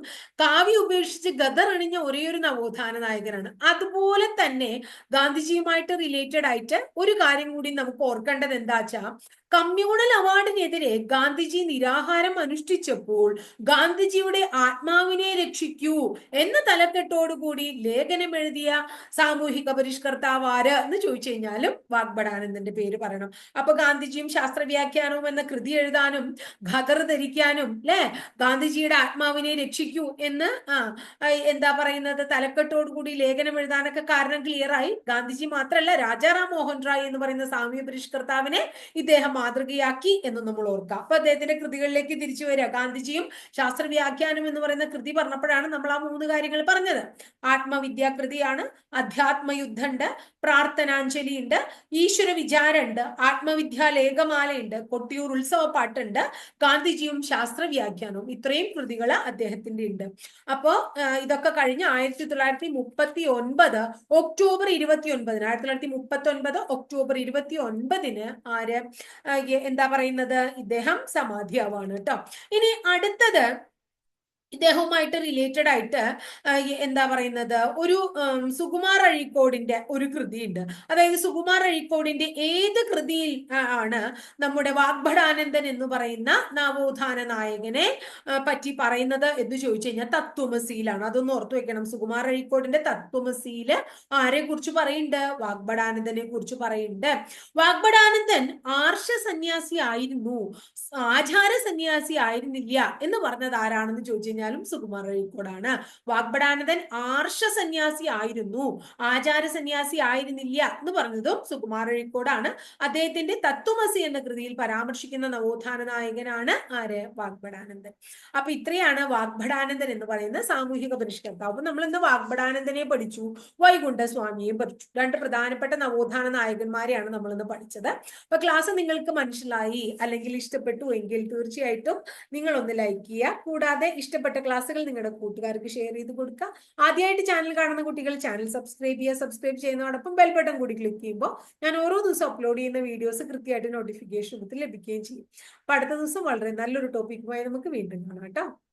കാവ്യ ഉപേക്ഷിച്ച് ഗദർ അണിഞ്ഞ ഒരേ ഒരു നവോത്ഥാന നായകനാണ്. അതുപോലെ തന്നെ ഗാന്ധിജിയുമായിട്ട് റിലേറ്റഡ് ആയിട്ട് ഒരു കാര്യം കൂടി നമുക്ക് ഓർക്കേണ്ടത് എന്താ വെച്ചാ കമ്മ്യൂണൽ അവാർഡിനെതിരെ ഗാന്ധിജി നിരാഹാരം അനുഷ്ഠിച്ചപ്പോൾ ഗാന്ധിജിയുടെ ആത്മാവിനെ രക്ഷിക്കൂ എന്ന തലക്കെട്ടോടുകൂടി ലേഖനം എഴുതിയ സാമൂഹിക പരിഷ്കർത്താവ് ആര് എന്ന് ചോദിച്ചു കഴിഞ്ഞാലും വാഗ്ബടാനന്ദന്റെ പേര് പറയണം. അപ്പൊ ഗാന്ധിജിയും ശാസ്ത്ര വ്യാഖ്യാനവും എന്ന കൃതി എഴുതാനും ഖദർ ധരിക്കാനും അല്ലെ ഗാന്ധിജിയുടെ ആത്മാവിനെ രക്ഷിക്കൂ എന്ന് എന്താ പറയുന്നത്? തലക്കെട്ടോടുകൂടി ലേഖനം എഴുതാനൊക്കെ കാരണം ക്ലിയറായി ഗാന്ധിജി മാത്രമല്ല രാജാറാം മോഹൻ റായ് എന്ന് പറയുന്ന സാമൂഹ്യ പരിഷ്കർത്താവിനെ ഇദ്ദേഹം മാതൃകയാക്കി എന്ന് നമ്മൾ ഓർക്കുക. അപ്പൊ അദ്ദേഹത്തിന്റെ കൃതികളിലേക്ക് തിരിച്ചു വരിക. ഗാന്ധിജിയും ശാസ്ത്ര വ്യാഖ്യാനം എന്ന് പറയുന്ന കൃതി പറഞ്ഞപ്പോഴാണ് നമ്മൾ ആ മൂന്ന് കാര്യങ്ങൾ പറഞ്ഞത്. ആത്മവിദ്യാ കൃതിയാണ് അധ്യാത്മയുദ്ധമുണ്ട് പ്രാർത്ഥനാഞ്ജലി ഉണ്ട് ഈശ്വര വിചാരമുണ്ട് ആത്മവിദ്യാ ലേഖമാലയുണ്ട് കൊട്ടിയൂർ ഉത്സവ പാട്ടുണ്ട് ഗാന്ധിജിയും ശാസ്ത്ര വ്യാഖ്യാനവും ഇത്രയും കൃതികൾ അദ്ദേഹത്തിന്റെ ഉണ്ട്. അപ്പോ ഇതൊക്കെ കഴിഞ്ഞ് ആയിരത്തി തൊള്ളായിരത്തി മുപ്പത്തി ഒൻപത് ഒക്ടോബർ ഇരുപത്തി ഒൻപതിന് ആയിരത്തി തൊള്ളായിരത്തി മുപ്പത്തി ഒൻപത് ഒക്ടോബർ ഇരുപത്തി ഒൻപതിന് ആര്? എന്താ പറയുന്നത്? ഇദ്ദേഹം സമാധിയാവാണ് കേട്ടോ ഇനി അടുത്തത് ഇദ്ദേഹവുമായിട്ട് റിലേറ്റഡ് ആയിട്ട് എന്താ പറയുന്നത് ഒരു സുകുമാർ അഴീക്കോടിന്റെ ഒരു കൃതിയുണ്ട്. അതായത് സുകുമാർ അഴീക്കോടിന്റെ ഏത് കൃതിയിൽ ആണ് നമ്മുടെ വാഗ്ഭടാനന്ദൻ എന്ന് പറയുന്ന നവോത്ഥാന നായകനെ പറ്റി പറയുന്നത് എന്ന് ചോദിച്ചു കഴിഞ്ഞാൽ തത്വമസിയിലാണ്. അതൊന്ന് ഓർത്തു വെക്കണം. സുകുമാർ അഴീക്കോടിന്റെ തത്വമസിയിൽ ആരെ കുറിച്ച് പറയുന്നുണ്ട്? വാഗ്ഭടാനന്ദനെ കുറിച്ച് പറയുന്നുണ്ട്. വാഗ്ഭടാനന്ദൻ ആർഷ സന്യാസി ആയിരുന്നു ആചാര സന്യാസി ആയിരുന്നില്ല എന്ന് പറഞ്ഞത് ആരാണെന്ന് ചോദിച്ചു കഴിഞ്ഞാലും സുകുമാർ അഴീക്കോടാണ് വാഗ്ബടാനന്ദൻ ആർഷ സന്യാസി ആയിരുന്നു. ആചാര സന്യാസി ആയിരുന്നില്ല എന്ന് പറഞ്ഞതും സുകുമാർ അഴീക്കോടാണ് അദ്ദേഹത്തിന്റെ തത്വമസി എന്ന കൃതിയിൽ പരാമർശിക്കുന്ന നവോത്ഥാന നായകനാണ് ആര്? വാഗ്ബടാനന്ദൻ അപ്പൊ ഇത്രയാണ് വാഗ്ബടാനന്ദൻ എന്ന് പറയുന്ന സാമൂഹിക പരിഷ്കർത്താവ്. അപ്പൊ നമ്മൾ ഇന്ന് വാഗ്ബടാനന്ദനെ പഠിച്ചു വൈകുണ്ഠ സ്വാമിയെയും പഠിച്ചു. രണ്ട് പ്രധാനപ്പെട്ട നവോത്ഥാന നായകന്മാരെയാണ് നമ്മൾ ഇന്ന് പഠിച്ചത്. അപ്പൊ ക്ലാസ് നിങ്ങൾക്ക് മനസ്സിലായി അല്ലെങ്കിൽ ഇഷ്ടപ്പെട്ടു എങ്കിൽ തീർച്ചയായിട്ടും നിങ്ങളൊന്ന് ലൈക്ക് ചെയ്യുക. കൂടാതെ ഇഷ്ടപ്പെട്ട ക്ലാസ്സുകൾ നിങ്ങളുടെ കൂട്ടുകാർക്ക് ഷെയർ ചെയ്ത് കൊടുക്കുക ആദ്യമായിട്ട് ചാനൽ കാണുന്ന കുട്ടികൾ ചാനൽ സബ്സ്ക്രൈബ് ചെയ്യുക സബ്സ്ക്രൈബ് ചെയ്യുന്നതോടൊപ്പം ബെൽ ബട്ടൺ കൂടി ക്ലിക്ക് ചെയ്യുമ്പോൾ ഞാൻ ഓരോ ദിവസം അപ്ലോഡ് ചെയ്യുന്ന വീഡിയോസ് കൃത്യമായിട്ട് നോട്ടിഫിക്കേഷൻ ലഭിക്കുകയും ചെയ്യും. അപ്പൊ അടുത്ത ദിവസം വളരെ നല്ലൊരു ടോപ്പിക്കുമായി നമുക്ക് വീണ്ടും കാണാം കേട്ടോ.